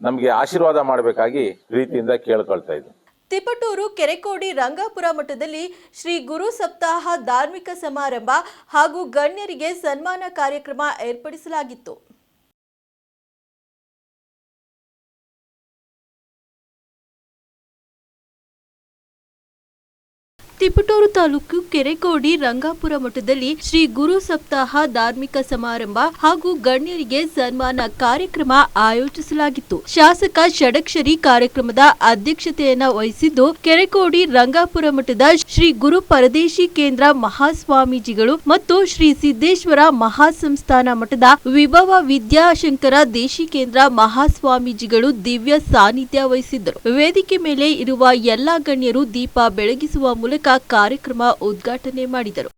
ನಮಗೆ ಆಶೀರ್ವಾದ ಮಾಡಬೇಕಾಗಿ ಪ್ರೀತಿಯಿಂದ ಕೇಳ್ಕೊಳ್ತಾ ಇದ್ದೀನಿ. ತಿಪಟೂರು ಕೆರೆಕೋಡಿ ರಂಗಾಪುರ ಮಠದಲ್ಲಿ ಶ್ರೀ ಗುರು ಸಪ್ತಾಹ ಧಾರ್ಮಿಕ ಸಮಾರಂಭ ಹಾಗೂ ಗಣ್ಯರಿಗೆ ಸನ್ಮಾನ ಕಾರ್ಯಕ್ರಮ ಏರ್ಪಡಿಸಲಾಗಿತ್ತು. ತಿಪಟೂರು ತಾಲೂಕು ಕೆರೆಕೋಡಿ ರಂಗಾಪುರ ಮಠದಲ್ಲಿ ಶ್ರೀ ಗುರು ಸಪ್ತಾಹ ಧಾರ್ಮಿಕ ಸಮಾರಂಭ ಹಾಗೂ ಗಣ್ಯರಿಗೆ ಸನ್ಮಾನ ಕಾರ್ಯಕ್ರಮ ಆಯೋಜಿಸಲಾಗಿತ್ತು. ಶಾಸಕ ಷಡಕ್ಷರಿ ಕಾರ್ಯಕ್ರಮದ ಅಧ್ಯಕ್ಷತೆಯನ್ನು ವಹಿಸಿದ್ದು ಕೆರೆಕೋಡಿ ರಂಗಾಪುರ ಮಠದ ಶ್ರೀ ಗುರು ಪರದೇಶಿ ಕೇಂದ್ರ ಮಹಾಸ್ವಾಮೀಜಿಗಳು ಮತ್ತು ಶ್ರೀ ಸಿದ್ದೇಶ್ವರ ಮಹಾಸಂಸ್ಥಾನ ಮಠದ ವಿಭವ ವಿದ್ಯಾಶಂಕರ ದೇಶಿಕೇಂದ್ರ ಮಹಾಸ್ವಾಮೀಜಿಗಳು ದಿವ್ಯ ಸಾನ್ನಿಧ್ಯ ವಹಿಸಿದ್ದರು. ವೇದಿಕೆ ಮೇಲೆ ಇರುವ ಎಲ್ಲಾ ಗಣ್ಯರು ದೀಪ ಬೆಳಗಿಸುವ ಮೂಲಕ ಕಾರ್ಯಕ್ರಮ ಉದ್ಘಾಟನೆ ಮಾಡಿದರು.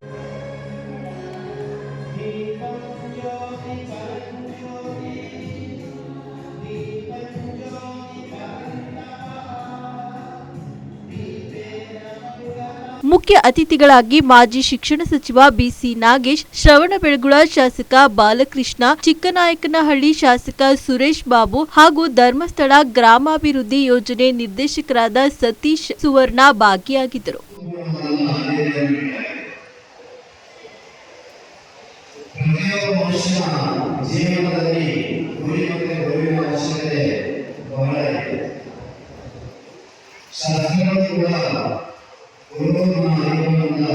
ಮುಖ್ಯ ಅತಿಥಿಗಳಾಗಿ ಮಾಜಿ ಶಿಕ್ಷಣ ಸಚಿವ ಬಿಸಿ ನಾಗೇಶ್ ಶ್ರವಣಬೆಳಗುಳ ಶಾಸಕ ಬಾಲಕೃಷ್ಣ, ಚಿಕ್ಕನಾಯಕನಹಳ್ಳಿ ಶಾಸಕ ಸುರೇಶ್ ಬಾಬು ಹಾಗೂ ಧರ್ಮಸ್ಥಳ ಗ್ರಾಮಾಭಿವೃದ್ಧಿ ಯೋಜನೆ ನಿರ್ದೇಶಕರಾದ ಸತೀಶ್ ಸುವರ್ಣ ಭಾಗಿಯಾಗಿದ್ದರು. ಪ್ರತಿಯೊಬ್ಬ ಮನುಷ್ಯನ ಜೀವನದಲ್ಲಿ ಗುರಿ ಮತ್ತು ಗುರುವಿನ ಅವಶ್ಯಕತೆ ಬಹಳ ಇದೆ ಕೂಡ ಗುರುವಿನ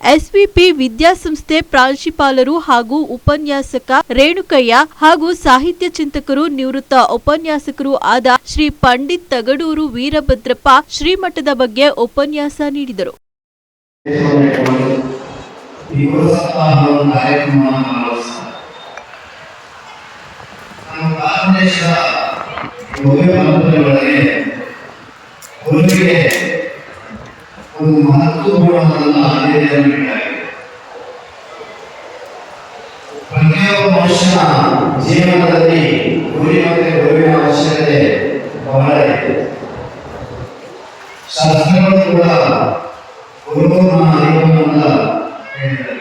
ಎಸ್ವಿಪಿ ವಿದ್ಯಾಸಂಸ್ಥೆ ಪ್ರಾಂಶುಪಾಲರು ಹಾಗೂ ಉಪನ್ಯಾಸಕ ರೇಣುಕಯ್ಯ ಹಾಗೂ ಸಾಹಿತ್ಯ ಚಿಂತಕರು ನಿವೃತ್ತ ಉಪನ್ಯಾಸಕರು ಆದ ಶ್ರೀ ಪಂಡಿತ್ ತಗಡೂರು ವೀರಭದ್ರಪ್ಪ ಶ್ರೀಮಠದ ಬಗ್ಗೆ ಉಪನ್ಯಾಸ ನೀಡಿದರು. ಒಂದು ಮಹತ್ವಪೂರ್ಣವಾದ ಆದ್ಯತೆಯನ್ನು ನೀಡಲಾಗಿದೆ ಪ್ರತಿಯೊಬ್ಬ ಮನುಷ್ಯನ ಜೀವನದಲ್ಲಿ ಗುರಿ ಮತ್ತೆ ಗುರುವಿನ ಅವಶ್ಯಕತೆ ಬಹಳ ಇದೆ ಶಾಸ್ತ್ರಗಳು ಕೂಡ ಗುರುವಿನ ಅರಿವನ್ನು ಹೇಳಿದ್ದಾರೆ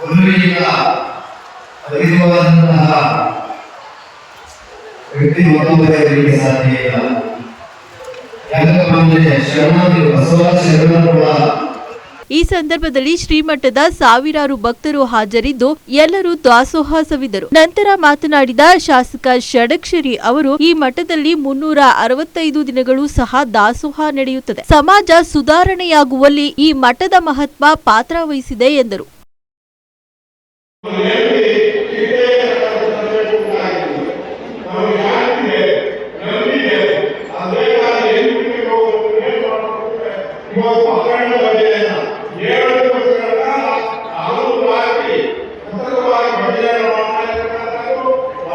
ಗುರುವಿನಿಂದ ಅರಿವಾದಂತಹ ವ್ಯಕ್ತಿ ಮತ್ತೊಬ್ಬರಿಗೆ ಸಾಧ್ಯ ಇಲ್ಲ. ಈ ಸಂದರ್ಭದಲ್ಲಿ ಶ್ರೀಮಠದ ಸಾವಿರಾರು ಭಕ್ತರು ಹಾಜರಿದ್ದು ಎಲ್ಲರೂ ದಾಸೋಹ ಸವಿದರು ನಂತರ ಮಾತನಾಡಿದ ಶಾಸಕ ಷಡಕ್ಷರಿ ಅವರು ಈ ಮಠದಲ್ಲಿ ಮುನ್ನೂರ ಅರವತ್ತೈದು ದಿನಗಳು ಸಹ ದಾಸೋಹ ನಡೆಯುತ್ತದೆ. ಸಮಾಜ ಸುಧಾರಣೆಯಾಗುವಲ್ಲಿ ಈ ಮಠದ ಮಹತ್ವ ಪಾತ್ರ ವಹಿಸಿದೆ ಎಂದರು.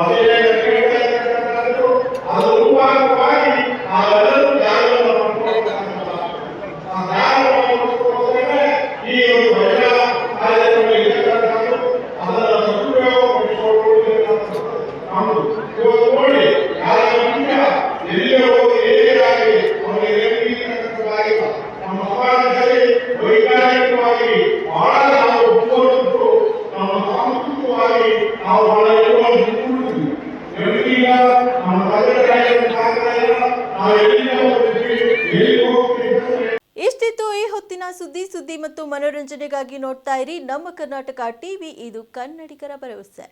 Amen. ನೋಡ್ತಾ ಇರಿ. ನಮ್ಮ ಕರ್ನಾಟಕ ಟಿವಿ ಇದು ಕನ್ನಡಿಗರ ಭರವಸೆ.